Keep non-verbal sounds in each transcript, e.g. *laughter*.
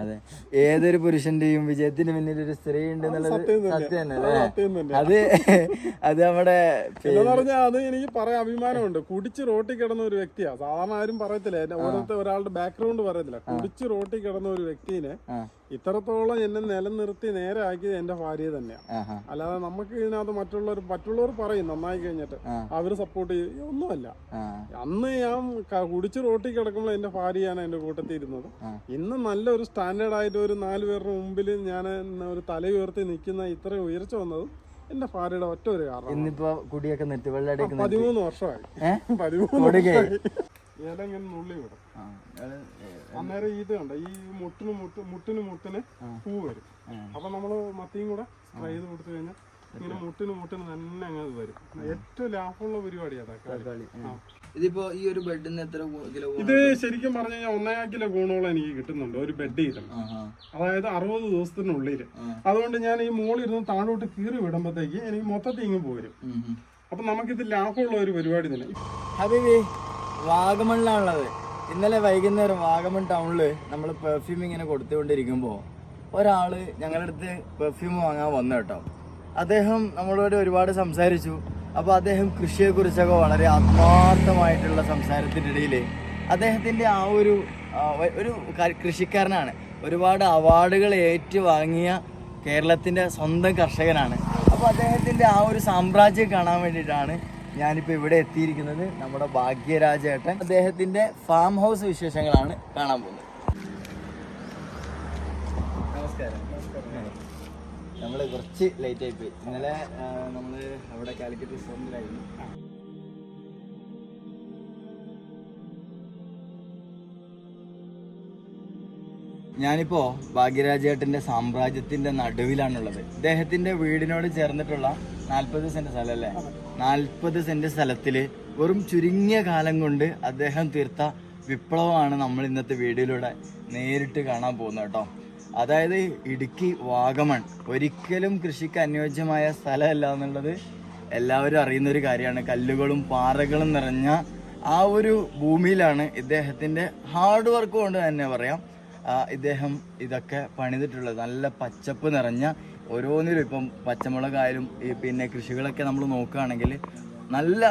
അതെ. ഏതൊരു പുരുഷന്റെയും വിജയത്തിന് പിന്നിൽ ഒരു സ്ത്രീ ഉണ്ട് എന്നുള്ളത് സത്യം തന്നെ. സത്യം അത് അത് നമ്മുടെ പറഞ്ഞാൽ അത് എനിക്ക് പറയാൻ അഭിമാനമുണ്ട്. കുടിച്ച് റോട്ടിൽ കിടന്ന ഒരു വ്യക്തിയാ. സാധാരണ ആരും പറയത്തില്ല. ഓരോരുത്തർ ഒരാളുടെ ബാക്ക്ഗ്രൗണ്ട് പറയത്തില്ല. കുടിച്ച് റോട്ടിൽ കിടന്ന ഒരു വ്യക്തിനെ. ഇത്രത്തോളം എന്നെ നിലനിർത്തി നേരെ ആക്കിയത് എന്റെ ഭാര്യ തന്നെയാണ്. അല്ലാതെ നമുക്ക് ഇതിനകത്ത് മറ്റുള്ളവർ മറ്റുള്ളവർ പറയും നന്നായി കഴിഞ്ഞിട്ട്. അവർ സപ്പോർട്ട് ചെയ്യും. ഒന്നുമല്ല. അന്ന് ഞാൻ കുടിച്ച് റോട്ടിൽ കിടക്കുമ്പോൾ എന്റെ ഭാര്യയാണ് എന്റെ കൂട്ടത്തിൽ ഇരുന്നത്. ഇന്ന് നല്ലൊരു സ്റ്റാൻഡേർഡ് ആയിട്ട് ഒരു നാല് പേരുടെ മുമ്പിൽ ഞാൻ ഒരു തല ഉയർത്തി നിൽക്കുന്ന ഇത്രയും ഉയർച്ച വന്നതും എന്റെ ഭാര്യയുടെ ഒറ്റ ഒരു കാരണം ഇന്നിപ്പോ കുടിയൊക്കെ നിർത്തി നിർത്തി. പതിമൂന്ന് വർഷമായി? പതിമൂന്ന് ഏതെങ്കിലും നുള്ളി വിടും. അന്നേരം ഇത് കണ്ട? ഈ മുട്ടിന് മുട്ട് മുട്ടിന് മുട്ടിന് പൂ വരും. അപ്പൊ നമ്മൾ മത്തിയും കൂടെ സ്പ്രേ ചെയ്ത് കൊടുത്തു കഴിഞ്ഞാൽ ഇങ്ങനെ മുട്ടിന് മുട്ടിന് തന്നെ അങ്ങ് വരും. ഏറ്റവും ലാഭമുള്ള പരിപാടിയാണ് ഇതിപ്പോ ഈ ഒരു ബെഡിന് എത്ര കിലോ ഇത് ശരിക്കും പറഞ്ഞു കഴിഞ്ഞാൽ ഒന്നേകാൽ കിലോ ഗുണോളം എനിക്ക് കിട്ടുന്നുണ്ട് ഒരു ബെഡ് ചെയ്തത് അതായത് അറുപത് ദിവസത്തിനുള്ളിൽ. അതുകൊണ്ട് ഞാൻ ഈ മോളിരുന്ന് താഴോട്ട് കീറി വിടുമ്പോഴത്തേക്ക് എനിക്ക് മൊത്തത്തിൽ ഇങ്ങ് പോരും. അപ്പൊ നമുക്കിത് ലാഭമുള്ള ഒരു പരിപാടി തന്നെ. ഹബീബി വാഗമണിലാണുള്ളത്. ഇന്നലെ വൈകുന്നേരം വാഗമൺ ടൗണിൽ നമ്മൾ പെർഫ്യൂം ഇങ്ങനെ കൊടുത്തുകൊണ്ടിരിക്കുമ്പോൾ ഒരാൾ ഞങ്ങളുടെ അടുത്ത് പെർഫ്യൂം വാങ്ങാൻ വന്നു കേട്ടോ. അദ്ദേഹം നമ്മളോട് ഒരുപാട് സംസാരിച്ചു. അപ്പോൾ അദ്ദേഹം കൃഷിയെക്കുറിച്ചൊക്കെ വളരെ ആത്മാർത്ഥമായിട്ടുള്ള സംസാരത്തിനിടയിൽ അദ്ദേഹത്തിന്റെ ആ ഒരു ഒരു കൃഷിക്കാരനാണ്. ഒരുപാട് അവാർഡുകൾ ഏറ്റുവാങ്ങിയ കേരളത്തിന്റെ സ്വന്തം കർഷകനാണ്. അപ്പോൾ അദ്ദേഹത്തിന്റെ ആ ഒരു സാമ്രാജ്യം കാണാൻ വേണ്ടിയിട്ടാണ് ഞാനിപ്പോൾ ഇവിടെ എത്തിയിരിക്കുന്നത് നമ്മുടെ ഭാഗ്യരാജേട്ടൻ. അദ്ദേഹത്തിന്റെ ഫാം ഹൗസ് വിശേഷങ്ങളാണ് കാണാൻ പോകുന്നത്. നമസ്കാരം. നമ്മൾ കുറച്ച് ലേറ്റ് ആയിപ്പോയി ഇന്നലെ നമ്മൾ അവിടെ കാലിക്കറ്റ് റിസോർട്ടിലായിരുന്നു ഞാനിപ്പോ ഭാഗ്യരാജേട്ടന്റെ സാമ്രാജ്യത്തിന്റെ നടുവിലാണുള്ളത്. അദ്ദേഹത്തിന്റെ വീടിനോട് ചേർന്നിട്ടുള്ള നാൽപ്പത് സെന്റ് സ്ഥലം അല്ലേ? നാൽപ്പത് സെന്റ് സ്ഥലത്തിൽ വെറും ചുരുങ്ങിയ കാലം കൊണ്ട് അദ്ദേഹം തീർത്ത വിപ്ലവമാണ് നമ്മൾ ഇന്നത്തെ വീഡിയോയിലൂടെ നേരിട്ട് കാണാൻ പോകുന്നത് കേട്ടോ. അതായത് ഇടുക്കി വാഗമൺ ഒരിക്കലും കൃഷിക്ക് അനുയോജ്യമായ സ്ഥലമല്ല എന്നുള്ളത് എല്ലാവരും അറിയുന്ന ഒരു കാര്യമാണ്. കല്ലുകളും പാറകളും നിറഞ്ഞ ആ ഒരു ഭൂമിയിലാണ് ഇദ്ദേഹത്തിന്റെ ഹാർഡ് വർക്ക് കൊണ്ട് തന്നെ പറയാം. ഇദ്ദേഹം ഇതൊക്കെ പണിതിട്ടുള്ളത്. നല്ല പച്ചപ്പ് നിറഞ്ഞ ഓരോന്നിലും ഇപ്പം പച്ചമുളകായാലും പിന്നെ കൃഷികളൊക്കെ നമ്മൾ നോക്കുകയാണെങ്കിൽ നല്ല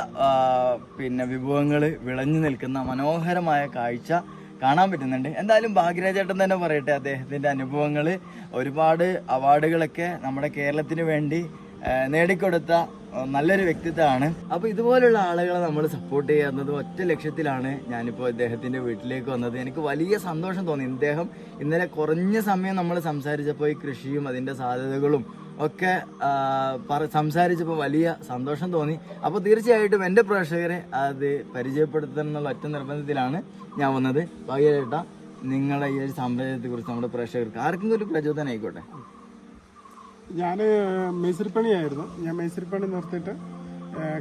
പിന്നെ വിഭവങ്ങൾ വിളഞ്ഞു നിൽക്കുന്ന മനോഹരമായ കാഴ്ച കാണാൻ പറ്റുന്നുണ്ട്. എന്തായാലും ഭാഗ്യരാജേട്ടൻ തന്നെ പറയട്ടെ അദ്ദേഹത്തിന്റെ അനുഭവങ്ങൾ ഒരുപാട് അവാർഡുകളൊക്കെ നമ്മുടെ കേരളത്തിന് വേണ്ടി നേടിക്കൊടുത്ത നല്ലൊരു വ്യക്തിത്വമാണ്. അപ്പോൾ ഇതുപോലുള്ള ആളുകളെ നമ്മൾ സപ്പോർട്ട് ചെയ്യുന്നത് ഒറ്റ ലക്ഷ്യത്തിലാണ് ഞാനിപ്പോൾ ഇദ്ദേഹത്തിന്റെ വീട്ടിലേക്ക് വന്നത്. എനിക്ക് വലിയ സന്തോഷം തോന്നി. ഇദ്ദേഹം ഇന്നലെ കുറഞ്ഞ സമയം നമ്മൾ സംസാരിച്ചപ്പോൾ ഈ കൃഷിയും അതിന്റെ സാധ്യതകളും ഒക്കെ പറ സംസാരിച്ചപ്പോൾ വലിയ സന്തോഷം തോന്നി. അപ്പോൾ തീർച്ചയായിട്ടും എന്റെ പ്രേക്ഷകരെ അത് പരിചയപ്പെടുത്തണം എന്നുള്ള ഒറ്റ നിർബന്ധത്തിലാണ് ഞാൻ വന്നത്. ഭാഗ്യചേട്ട നിങ്ങളുടെ ഈ ഒരു സാമ്രാജ്യത്തെക്കുറിച്ച് നമ്മുടെ പ്രേക്ഷകർക്ക് ആർക്കെങ്കിലും ഒരു പ്രചോദനം ആയിക്കോട്ടെ? ഞാൻ മേസ്തിരിപ്പണിയായിരുന്നു. ഞാൻ മേസ്തിരിപ്പണി നിർത്തിയിട്ട്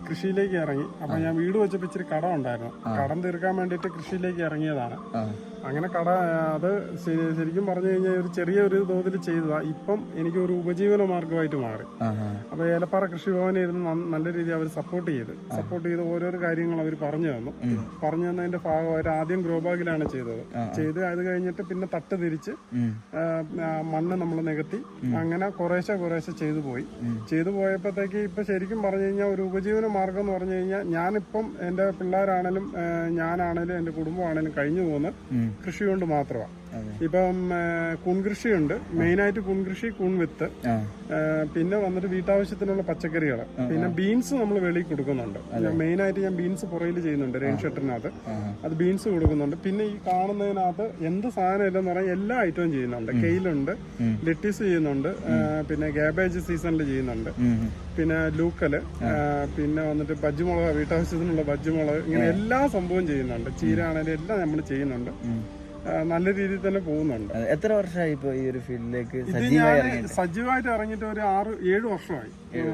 കൃഷിയിലേക്ക് ഇറങ്ങി. അപ്പൊ ഞാൻ വീട് വെച്ചപ്പോ ഇച്ചിരി കടം ഉണ്ടായിരുന്നു. കടം തീർക്കാൻ വേണ്ടിയിട്ട് കൃഷിയിലേക്ക് ഇറങ്ങിയതാണ്. അങ്ങനെ കട അത് ശരിക്കും പറഞ്ഞു കഴിഞ്ഞാൽ ഒരു ചെറിയ ഒരു തോതിൽ ചെയ്തതാ. ഇപ്പം എനിക്ക് ഒരു ഉപജീവന മാർഗമായിട്ട് മാറി. അപ്പൊ ഏലപ്പാറ കൃഷിഭവനിൽ ഇരുന്ന് നല്ല രീതിയിൽ അവർ സപ്പോർട്ട് ചെയ്ത് സപ്പോർട്ട് ചെയ്ത് ഓരോരോ കാര്യങ്ങൾ അവർ പറഞ്ഞു തന്നു. പറഞ്ഞു തന്നതിന്റെ ഭാഗമായിട്ട് ആദ്യം ഗ്രോബാഗിലാണ് ചെയ്തത്. ചെയ്ത് അത് കഴിഞ്ഞിട്ട് പിന്നെ തട്ട് തിരിച്ച് മണ്ണ് നമ്മൾ നികത്തി അങ്ങനെ കുറേശ്ശെ കുറേശ്ശെ ചെയ്തു പോയി. ചെയ്തു പോയപ്പോഴത്തേക്ക് ഇപ്പൊ ശരിക്കും പറഞ്ഞു കഴിഞ്ഞാൽ ഒരു ഉപജീവന മാർഗം എന്ന് പറഞ്ഞു കഴിഞ്ഞാൽ ഞാനിപ്പം എന്റെ പിള്ളേരാണേലും ഞാനാണേലും എന്റെ കുടുംബമാണേലും കഴിഞ്ഞു പോകുന്ന കൃഷി കൊണ്ട് മാത്രമാണ്. ഇപ്പം കൂൺകൃഷിയുണ്ട്. മെയിനായിട്ട് കുൺകൃഷി കൂൺ വിത്ത് പിന്നെ വന്നിട്ട് വീട്ടാവശ്യത്തിനുള്ള പച്ചക്കറികൾ പിന്നെ ബീൻസ് നമ്മൾ വെളിയിൽ കൊടുക്കുന്നുണ്ട്. മെയിൻ ആയിട്ട് ഞാൻ ബീൻസ് പുറയിൽ ചെയ്യുന്നുണ്ട് റെയിൻ ഷട്ടറിനകത്ത് അത് ബീൻസ് കൊടുക്കുന്നുണ്ട്. പിന്നെ ഈ കാണുന്നതിനകത്ത് എന്ത് സാധനം ഇല്ലെന്ന് പറഞ്ഞാൽ എല്ലാ ഐറ്റവും ചെയ്യുന്നുണ്ട്. കെയിലുണ്ട് ലെറ്റീസ് ചെയ്യുന്നുണ്ട് പിന്നെ ഗാബേജ് സീസണിൽ ചെയ്യുന്നുണ്ട്. പിന്നെ ലൂക്കൽ പിന്നെ വന്നിട്ട് ബജ്ജുമുളക് വീട്ടാവശ്യത്തിനുള്ള ബജ്ജുമുളക് ഇങ്ങനെ എല്ലാ സംഭവം ചെയ്യുന്നുണ്ട്. ചീര ആണെങ്കിലും എല്ലാം നമ്മൾ ചെയ്യുന്നുണ്ട്. നല്ല രീതിയിൽ തന്നെ പോകുന്നുണ്ട്. എത്ര വർഷമായി ഇപ്പോൾ ഈ ഒരു ഫീൽഡിലേക്ക് സജീവമായി സജീവമായിട്ട് ഇറങ്ങിയിട്ട്? ഒരു ആറ് ഏഴ് വർഷമായി.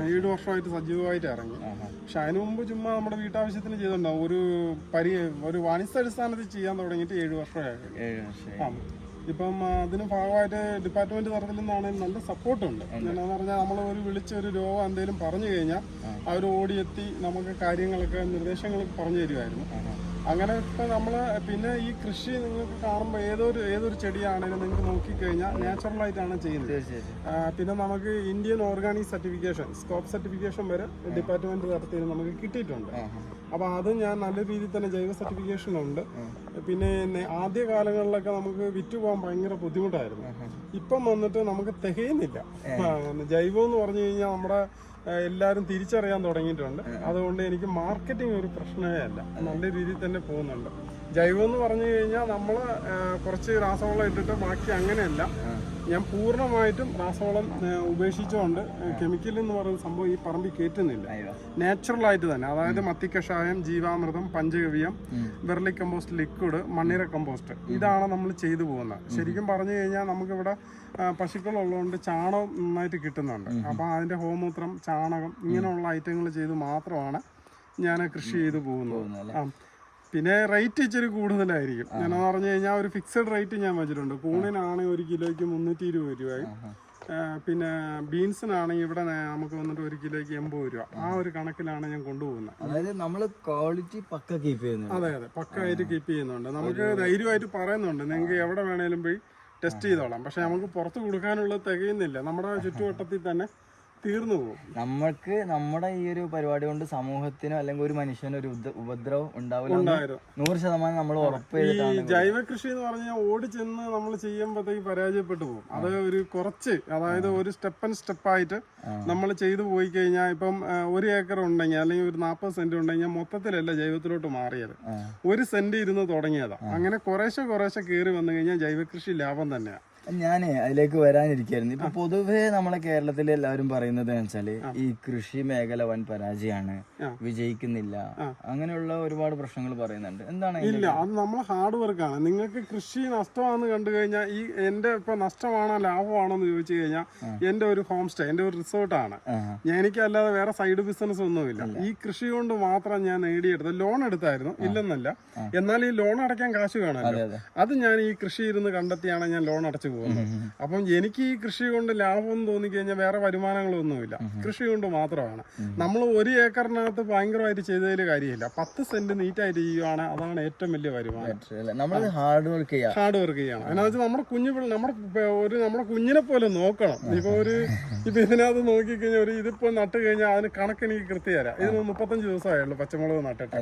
ഏഴ് വർഷമായിട്ട് സജീവമായിട്ട് ഇറങ്ങി. പക്ഷെ അതിനു മുമ്പ് ചുമ്മാ നമ്മുടെ വീട്ടാവശ്യത്തിന് ചെയ്തിട്ടുണ്ടാവും ഒരു പരി ഒരു വാണിജ്യാടിസ്ഥാനത്തിൽ ചെയ്യാൻ തുടങ്ങിയിട്ട് ഏഴ് വർഷമായി. ആ. ഇപ്പം അതിന് ഭാഗമായിട്ട് ഡിപ്പാർട്ട്മെന്റ് തരത്തിൽ നിന്നാണെങ്കിൽ നല്ല സപ്പോർട്ടുണ്ട്. എന്താണെന്ന് പറഞ്ഞാൽ നമ്മൾ ഒരു വിളിച്ച ഒരു രോഗം എന്തെങ്കിലും പറഞ്ഞു കഴിഞ്ഞാൽ അവർ ഓടിയെത്തി നമുക്ക് കാര്യങ്ങളൊക്കെ നിർദ്ദേശങ്ങളൊക്കെ പറഞ്ഞു തരുമായിരുന്നു അങ്ങനെ ഇപ്പൊ നമ്മൾ പിന്നെ ഈ കൃഷി നിങ്ങൾക്ക് കാണുമ്പോൾ ഏതൊരു ഏതൊരു ചെടിയാണെങ്കിലും നിങ്ങൾക്ക് നോക്കിക്കഴിഞ്ഞാൽ നാച്ചുറൽ ആയിട്ടാണ് ചെയ്യുന്നത്. പിന്നെ നമുക്ക് Indian organic certification scope certification വരെ ഡിപ്പാർട്ട്മെന്റ് നടത്തി നമുക്ക് കിട്ടിയിട്ടുണ്ട്. അപ്പോൾ അത് ഞാൻ നല്ല രീതിയിൽ തന്നെ ജൈവ സർട്ടിഫിക്കേഷൻ ഉണ്ട്. പിന്നെ ആദ്യ കാലങ്ങളിലൊക്കെ നമുക്ക് വിറ്റ് പോകാൻ ഭയങ്കര ബുദ്ധിമുട്ടായിരുന്നു. ഇപ്പം വന്നിട്ട് നമുക്ക് തികയുന്നില്ല. ജൈവം എന്ന് പറഞ്ഞു കഴിഞ്ഞാൽ നമ്മുടെ എല്ലാവരും തിരിച്ചറിയാൻ തുടങ്ങിയിട്ടുണ്ട്. അതുകൊണ്ട് എനിക്ക് മാർക്കറ്റിംഗ് ഒരു പ്രശ്നമേ അല്ല. നല്ല രീതിയിൽ തന്നെ പോകുന്നുണ്ട്. ജൈവം എന്ന് പറഞ്ഞു കഴിഞ്ഞാൽ നമ്മൾ കുറച്ച് രാസവളം ഇട്ടിട്ട് ബാക്കി അങ്ങനെയല്ല. ഞാൻ പൂർണമായിട്ടും രാസവളം ഉപേക്ഷിച്ചുകൊണ്ട് കെമിക്കൽ എന്ന് പറയുന്ന സംഭവം ഈ പറമ്പിൽ കയറ്റുന്നില്ല നാച്ചുറലായിട്ട് തന്നെ. അതായത് മത്തിക്കഷായം ജീവാമൃതം പഞ്ചഗവ്യം വെർലി കമ്പോസ്റ്റ് ലിക്വിഡ് മണ്ണിര കമ്പോസ്റ്റ് ഇതാണ് നമ്മൾ ചെയ്തു പോകുന്നത്. ശരിക്കും പറഞ്ഞു കഴിഞ്ഞാൽ നമുക്കിവിടെ പശുക്കളുള്ളതുകൊണ്ട് ചാണകം നന്നായിട്ട് കിട്ടുന്നുണ്ട്. അപ്പോൾ അതിന്റെ ഹോമൂത്രം ചാണകം ഇങ്ങനെയുള്ള ഐറ്റങ്ങൾ ചെയ്ത് മാത്രമാണ് ഞാൻ കൃഷി ചെയ്തു പോകുന്നത്. ആ. പിന്നെ റേറ്റ് ഇച്ചിരി കൂടുതലായിരിക്കും. ഞാൻ പറഞ്ഞു കഴിഞ്ഞാൽ ഒരു ഫിക്സഡ് റേറ്റ് ഞാൻ വെച്ചിട്ടുണ്ട്. കൂണിനാണെങ്കിൽ ഒരു കിലോയ്ക്ക് മുന്നൂറ്റി ഇരുപത് രൂപയും പിന്നെ ബീൻസിനാണെങ്കിൽ ഇവിടെ നമുക്ക് വന്നിട്ട് ഒരു കിലോയ്ക്ക് എൺപത് രൂപ. ആ ഒരു കണക്കിലാണ് ഞാൻ കൊണ്ടുപോകുന്നത്. അതായത് നമ്മൾ ക്വാളിറ്റി പക്ക കീപ്പ് ചെയ്യുന്നു അതെ അതെ. പക്കായിട്ട് കീപ്പ് ചെയ്യുന്നുണ്ട്. നമുക്ക് ധൈര്യമായിട്ട് പറയുന്നുണ്ട്. നിങ്ങൾക്ക് എവിടെ വേണേലും പോയി ടെസ്റ്റ് ചെയ്തോളാം. പക്ഷെ നമുക്ക് പുറത്ത് കൊടുക്കാനുള്ളത് തികയുന്നില്ല. നമ്മുടെ ചുറ്റുവട്ടത്തിൽ തന്നെ തീർന്നു പോകും. നമ്മൾക്ക് നമ്മുടെ ഈ ഒരു പരിപാടി കൊണ്ട് സമൂഹത്തിനോ അല്ലെങ്കിൽ ഒരു മനുഷ്യനോ ഒരു ഉപദ്ര- ഉപദ്രവം ഉണ്ടാവില്ല നൂറ് ശതമാനം നമ്മൾ ഉറപ്പ് ഈ ചെയ്തിട്ടാണ് ജൈവ കൃഷി എന്ന് പറഞ്ഞാൽ ഓടി ചെന്ന് നമ്മൾ ചെയ്യുമ്പോഴത്തേക്ക് പരാജയപ്പെട്ടു പോകും. അത് ഒരു കുറച്ച് അതായത് ഒരു സ്റ്റെപ്പ് ആൻഡ് സ്റ്റെപ്പ് ആയിട്ട് നമ്മൾ ചെയ്തു പോയി കഴിഞ്ഞാൽ ഇപ്പം ആ, ഒരു ഏക്കർ ഉണ്ടെങ്കിൽ അല്ലെങ്കിൽ ഒരു നാൽപ്പത് സെന്റ് ഉണ്ടെങ്കിൽ മൊത്തത്തിലല്ല ജൈവത്തിലോട്ട് മാറിയത്. ആ. ഒരു സെന്റ് ഇരുന്ന് തുടങ്ങിയതാ. അങ്ങനെ കുറേശ്ശെ കുറേശ്ശെ കയറി വന്നു കഴിഞ്ഞാൽ ജൈവ കൃഷി ലാഭം തന്നെയാണ് ഞാനേ അതിലേക്ക് വരാനിരിക്കായിരുന്നു. ഇപ്പൊ പൊതുവേ നമ്മളെ കേരളത്തിൽ എല്ലാവരും പറയുന്നത് വെച്ചാൽ ഈ കൃഷി മേഖല വൻ പരാജയമാണ്. വിജയിക്കുന്നില്ല അങ്ങനെയുള്ള ഒരുപാട് പ്രശ്നങ്ങൾ പറയുന്നുണ്ട്. എന്താണ് ഇല്ല അത് നമ്മൾ ഹാർഡ് വർക്കാണ് നിങ്ങൾക്ക് കൃഷി നഷ്ടമാണെന്ന് കണ്ടു കഴിഞ്ഞാൽ ഈ എന്റെ ഇപ്പൊ നഷ്ടമാണോ ലാഭമാണോ എന്ന് ചോദിച്ചു കഴിഞ്ഞാൽ എന്റെ ഒരു ഹോം സ്റ്റേ എന്റെ ഒരു റിസോർട്ടാണ് ആ, ഞാൻ എനിക്കല്ലാതെ വേറെ സൈഡ് ബിസിനസ് ഒന്നുമില്ല. ഈ കൃഷി കൊണ്ട് മാത്രം ഞാൻ നേടിയെടുത്ത ലോൺ എടുത്തായിരുന്നു ഇല്ലെന്നല്ല. എന്നാൽ ഈ ലോൺ അടയ്ക്കാൻ കാശ് വേണമല്ലോ. കാണാമല്ലോ അത്. ഞാൻ ഈ കൃഷി ഇരുന്ന് കണ്ടെത്തിയാണ് ഞാൻ ലോൺ അടച്ചു പോകുന്നത്. അപ്പം എനിക്ക് ഈ കൃഷി കൊണ്ട് ലാഭം തോന്നിക്കഴിഞ്ഞാൽ വേറെ വരുമാനങ്ങളൊന്നുമില്ല. കൃഷി കൊണ്ട് മാത്രമാണ്. നമ്മൾ ഒരു ഏക്കറിനകത്ത് ഭയങ്കരമായിട്ട് ചെയ്തതിൽ കാര്യമില്ല. പത്ത് സെന്റ് നീറ്റായിട്ട് ചെയ്യുവാണ്. അതാണ് ഏറ്റവും വലിയ വരുമാനം. നമ്മൾ ഹാർഡ് വർക്ക് ചെയ്യാം. ഹാർഡ് വർക്ക് ചെയ്യണം. എന്നാ വെച്ചാൽ നമ്മുടെ കുഞ്ഞു നമ്മുടെ ഒരു നമ്മുടെ കുഞ്ഞിനെ പോലെ നോക്കണം. ഇപ്പൊ ഒരു ഇപ്പൊ ഇതിനകത്ത് നോക്കിക്കഴിഞ്ഞാൽ ഒരു ഇതിപ്പോ നട്ട് കഴിഞ്ഞാൽ അതിന് കണക്ക് എനിക്ക് കൃത്യരാ ഇതിന് മുപ്പത്തഞ്ച് ദിവസമായുള്ളൂ പച്ചമുളക് നട്ടിട്ട്.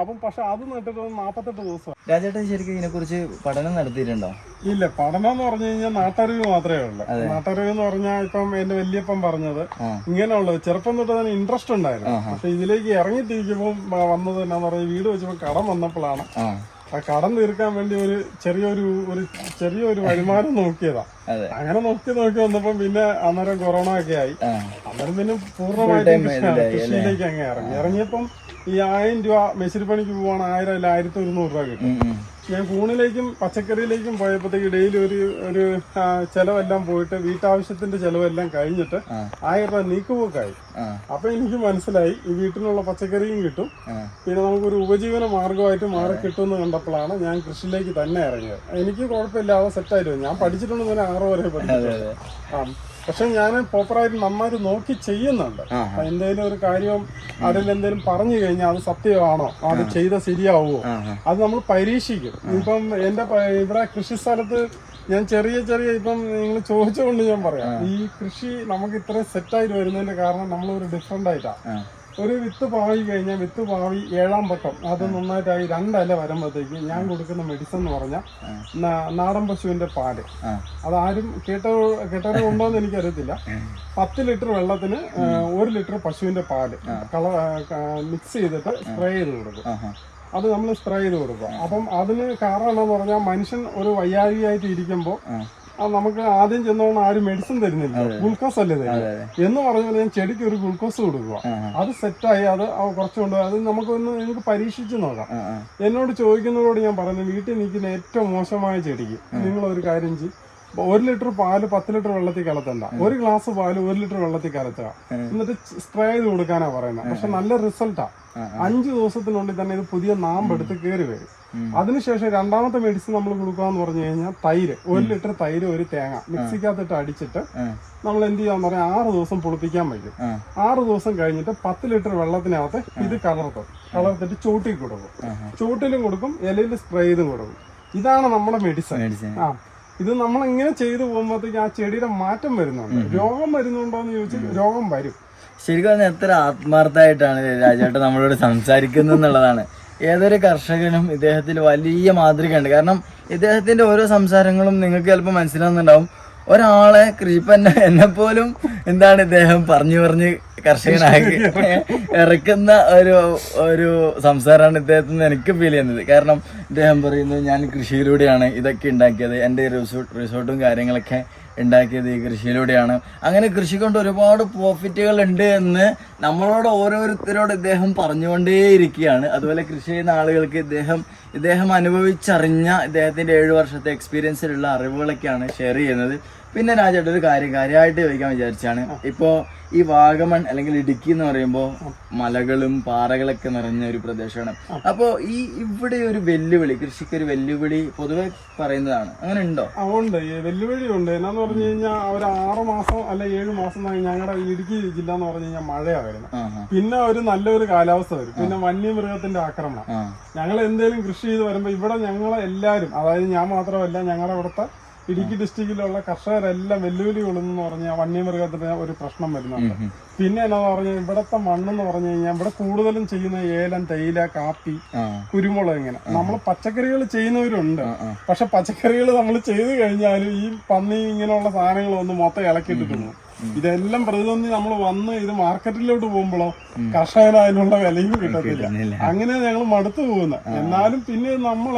അപ്പം പക്ഷെ അത് നട്ടിട്ട് നാപ്പത്തെട്ട് ദിവസം. രാജേട്ടൻ ശരിക്കും ഇതിനെ കുറിച്ച് പഠനം നടത്തിയിട്ടുണ്ടോ? ഇല്ല. പഠനം എന്ന് പറഞ്ഞു കഴിഞ്ഞാൽ നാട്ടറിവ് മാത്രമേ ഉള്ളൂ. നാട്ടറിവ് എന്ന് പറഞ്ഞാൽ ഇപ്പം എന്റെ വല്യപ്പൻ പറഞ്ഞത്. ഇങ്ങനെയുള്ളത് ചെറുപ്പം തൊട്ട് തന്നെ ഇൻട്രസ്റ്റ് ഉണ്ടായിരുന്നു. പക്ഷെ ഇതിലേക്ക് ഇറങ്ങിത്തിരിക്കുമ്പോൾ വന്നത് എന്നാന്ന് പറയുക വീട് വെച്ചപ്പോൾ കടം വന്നപ്പോഴാണ്. ആ. കടം തീർക്കാൻ വേണ്ടി ഒരു ചെറിയൊരു ഒരു ചെറിയൊരു വരുമാനം നോക്കിയതാ. അങ്ങനെ നോക്കി നോക്കി വന്നപ്പോ പിന്നെ അന്നേരം കൊറോണ ഒക്കെ ആയി. അന്നേരം പിന്നെ പൂർണമായിട്ടും കൃഷിയിലേക്ക് അങ്ങ് ഇറങ്ങി. ഇറങ്ങിയപ്പം ഈ ആയിരം രൂപ മെസ്സിരിപ്പണിക്ക് പോവാണ് ആയിരം അല്ല ആയിരത്തി ഒരുന്നൂറ് രൂപ കിട്ടും. ഞാൻ കൂണിലേക്കും പച്ചക്കറിയിലേക്കും പോയപ്പോഴത്തേക്ക് ഡെയിലി ഒരു ഒരു ചെലവെല്ലാം പോയിട്ട് വീട്ടാവശ്യത്തിന്റെ ചെലവെല്ലാം കഴിഞ്ഞിട്ട്. ആയിരം രൂപ നീക്കുപോക്കായി. അപ്പൊ എനിക്ക് മനസ്സിലായി ഈ വീട്ടിലുള്ള പച്ചക്കറിയും കിട്ടും. പിന്നെ നമുക്കൊരു ഉപജീവന മാർഗമായിട്ട് മാറി കിട്ടുമെന്ന് കണ്ടപ്പോഴാണ് ഞാൻ കൃഷിയിലേക്ക് തന്നെ ഇറങ്ങിയത്. എനിക്ക് കുഴപ്പമില്ലാതെ സെറ്റായിട്ട്. ഞാൻ പഠിച്ചിട്ടുണ്ടെന്ന് ആറ് വരെ പഠിച്ചിട്ടുണ്ട്. ആ. പക്ഷെ ഞാൻ പ്രോപ്പറായിട്ട് നന്നായിട്ട് നോക്കി ചെയ്യുന്നുണ്ട്. എന്തെങ്കിലും ഒരു കാര്യം അതിൽ എന്തെങ്കിലും പറഞ്ഞു കഴിഞ്ഞാൽ അത് സത്യമാണോ? അത് ചെയ്ത ശരിയാവുമോ അത് നമ്മൾ പരീക്ഷിക്കും. ഇപ്പം എന്റെ ഇവിടെ കൃഷി സ്ഥലത്ത് ഞാൻ ചെറിയ ചെറിയ ഇപ്പം നിങ്ങൾ ചോദിച്ചുകൊണ്ട് ഞാൻ പറയാം. ഈ കൃഷി നമുക്ക് ഇത്രയും സെറ്റായിട്ട് വരുന്നതിന്റെ കാരണം നമ്മൾ ഒരു ഡിഫറെന്റ് ആയിട്ടാ ആ ഒരു വിത്ത് പാവി കഴിഞ്ഞാൽ വിത്ത് പാവി ഏഴാം പക്കം അത് നന്നായിട്ടായി രണ്ടല വരുമ്പോഴത്തേക്ക് ഞാൻ കൊടുക്കുന്ന മെഡിസിൻ എന്ന് പറഞ്ഞാൽ നാടൻ പശുവിന്റെ പാൽ. അതാരും കേട്ടോ കേട്ടവരോ ഉണ്ടോ എന്ന് എനിക്കറിയത്തില്ല പത്ത് ലിറ്റർ വെള്ളത്തിന് ഒരു ലിറ്റർ പശുവിന്റെ പാൽ കള മിക്സ് ചെയ്തിട്ട് സ്പ്രേ ചെയ്ത് കൊടുക്കും. അത് നമ്മൾ സ്പ്രേ ചെയ്ത് കൊടുക്കുക അപ്പം അതിന് കാരണം എന്ന് പറഞ്ഞാൽ മനുഷ്യൻ ഒരു വയ്യാഴികയായിട്ട് ഇരിക്കുമ്പോൾ നമുക്ക് ആദ്യം ചെന്നോണ്ട് ആരും മെഡിസിൻ തരുന്നില്ല. ഗ്ലൂക്കോസ് അല്ലേ തരുന്നത്? എന്ന് പറഞ്ഞാൽ ഞാൻ ചെടിക്ക് ഒരു ഗ്ലൂക്കോസ് കൊടുക്കുക. അത് സെറ്റായി അത് കുറച്ചുകൊണ്ട് അത് നമുക്കൊന്ന് നിങ്ങൾക്ക് പരീക്ഷിച്ച് നോക്കാം. എന്നോട് ചോദിക്കുന്നതോട് ഞാൻ പറഞ്ഞു വീട്ടിൽ നിൽക്കുന്ന ഏറ്റവും മോശമായ ചെടിക്ക് നിങ്ങൾ ഒരു കാര്യം ചെയ്യും. ഒരു ലിറ്റർ പാൽ പത്ത് ലിറ്റർ വെള്ളത്തിൽ കലത്തണ്ട. ഒരു ഗ്ലാസ് പാൽ ഒരു ലിറ്റർ വെള്ളത്തിൽ കലത്തുക. എന്നിട്ട് സ്പ്രേ ചെയ്ത് കൊടുക്കാനാ പറയുന്നത്. പക്ഷെ നല്ല റിസൾട്ടാ അഞ്ചു ദിവസത്തിനുള്ളിൽ തന്നെ ഇത് പുതിയ നാമ്പെടുത്ത് കയറി വരും. അതിനുശേഷം രണ്ടാമത്തെ മെഡിസിൻ നമ്മൾ കൊടുക്കാന്ന് പറഞ്ഞു കഴിഞ്ഞാൽ തൈര്. ഒരു ലിറ്റർ തൈര് ഒരു തേങ്ങ. മിക്സിക്കകത്തിട്ട് അടിച്ചിട്ട് നമ്മൾ എന്ത് ചെയ്യാന്ന് പറഞ്ഞാൽ ആറ് ദിവസം പൊളിപ്പിക്കാൻ വയ്ക്കും. ആറ് ദിവസം കഴിഞ്ഞിട്ട് പത്ത് ലിറ്റർ വെള്ളത്തിനകത്ത് ഇത് കലർത്തും. കലർത്തിട്ട് ചൂട്ടിൽ കൊടുക്കും. ചൂട്ടിലും കൊടുക്കും ഇലയിൽ സ്പ്രേ ചെയ്തും കൊടുക്കും. ഇതാണ് നമ്മുടെ മെഡിസിൻ ആ. ഇത് നമ്മൾ ഇങ്ങനെ ചെയ്തു പോകുമ്പോഴത്തേക്ക് ആ ചെടിയുടെ മാറ്റം വരുന്നുണ്ട്. രോഗം വരുന്നുണ്ടോ എന്ന് ചോദിച്ചാൽ രോഗം വരും. ശരിക്കും എത്ര ആത്മാർത്ഥമായിട്ടാണ് രാജേട്ടൻ നമ്മളോട് സംസാരിക്കുന്നത് എന്നുള്ളതാണ് ഏതൊരു കർഷകനും ഇദ്ദേഹത്തിൽ വലിയ മാതൃകയുണ്ട്. കാരണം ഇദ്ദേഹത്തിന്റെ ഓരോ സംസാരങ്ങളും നിങ്ങൾക്ക് ചിലപ്പോൾ മനസ്സിലാവുന്നുണ്ടാവും. ഒരാളെ കൃഷിപ്പന്നെ എന്നെ പോലും എന്താണ് ഇദ്ദേഹം പറഞ്ഞു പറഞ്ഞ് കർഷകനാക്കി *laughs* ഇറക്കുന്ന ഒരു ഒരു സംസാരമാണ് ഇദ്ദേഹത്തിൽ നിന്ന് എനിക്ക് ഫീൽ ചെയ്യുന്നത്. കാരണം ഇദ്ദേഹം പറയുന്നത് ഞാൻ കൃഷിയിലൂടെയാണ് ഇതൊക്കെ ഉണ്ടാക്കിയത്. എന്റെ റിസോർട്ട് റിസോർട്ടും കാര്യങ്ങളൊക്കെ ഉണ്ടാക്കിയത് ഈ കൃഷിയിലൂടെയാണ്. അങ്ങനെ കൃഷി കൊണ്ട് ഒരുപാട് പ്രോഫിറ്റുകൾ ഉണ്ട് എന്ന് നമ്മളോട് ഓരോരുത്തരോട് ഇദ്ദേഹം പറഞ്ഞുകൊണ്ടേയിരിക്കുകയാണ്. അതുപോലെ കൃഷി ചെയ്യുന്ന ആളുകൾക്ക് ഇദ്ദേഹം ഇദ്ദേഹം അനുഭവിച്ചറിഞ്ഞ ഇദ്ദേഹത്തിന്റെ ഏഴു വർഷത്തെ എക്സ്പീരിയൻസിലുള്ള അറിവുകളൊക്കെയാണ് ഷെയർ ചെയ്യുന്നത്. പിന്നെ രാജേട്ട് ഒരു കാര്യം കാര്യമായിട്ട് ചോദിക്കാൻ വിചാരിച്ചാണ്. ഇപ്പോ ഈ വാഗമൺ അല്ലെങ്കിൽ ഇടുക്കി എന്ന് പറയുമ്പോൾ മലകളും പാറകളൊക്കെ നിറഞ്ഞ ഒരു പ്രദേശമാണ്. അപ്പോൾ ഈ ഇവിടെ ഒരു വെല്ലുവിളി കൃഷിക്ക് ഒരു വെല്ലുവിളി പൊതുവെ പറയുന്നതാണ്. അങ്ങനെ ഉണ്ടോ? ഉണ്ട്. ഈ വെല്ലുവിളി ഉണ്ട്. എന്നാന്ന് പറഞ്ഞു കഴിഞ്ഞാൽ ഒരു ആറ് മാസം അല്ല ഏഴ് മാസം ഞങ്ങളുടെ ഇടുക്കി ജില്ല എന്ന് പറഞ്ഞു കഴിഞ്ഞാൽ മഴയാണ് വരുന്നത് പിന്നെ ഒരു നല്ലൊരു കാലാവസ്ഥ വരും. പിന്നെ വന്യമൃഗത്തിന്റെ ആക്രമണം. ഞങ്ങൾ എന്തെങ്കിലും കൃഷി ചെയ്ത് വരുമ്പോൾ ഇവിടെ ഞങ്ങളെ എല്ലാവരും അതായത് ഞാൻ മാത്രമല്ല ഞങ്ങളുടെ ഇവിടുത്തെ ഇടുക്കി ഡിസ്ട്രിക്റ്റിലുള്ള കർഷകരെല്ലാം വെല്ലുവിളി കൊള്ളുന്നു പറഞ്ഞാൽ വന്യമൃഗത്തിന് ഒരു പ്രശ്നം വരുന്നുണ്ട്. പിന്നെ എന്നാന്ന് പറഞ്ഞാൽ ഇവിടുത്തെ മണ്ണെന്ന് പറഞ്ഞു കഴിഞ്ഞാൽ ഇവിടെ കൂടുതലും ചെയ്യുന്ന ഏലം തേയില കാപ്പി കുരുമുളക് ഇങ്ങനെ. നമ്മൾ പച്ചക്കറികൾ ചെയ്യുന്നവരുണ്ട്. പക്ഷെ പച്ചക്കറികൾ നമ്മൾ ചെയ്തു കഴിഞ്ഞാലും ഈ പന്നി ഇങ്ങനെയുള്ള സാധനങ്ങൾ ഒന്ന് മൊത്തം ഇളക്കിയിട്ട് തിന്നു. ഇതെല്ലാം പ്രതിസന്ധി നമ്മൾ വന്ന് ഇത് മാർക്കറ്റിലോട്ട് പോകുമ്പോഴോ കർഷകന് അതിനുള്ള വിലയും കിട്ടത്തില്ല. അങ്ങനെ ഞങ്ങൾ മടുത്തു പോകുന്നത് എന്നാലും പിന്നെ നമ്മൾ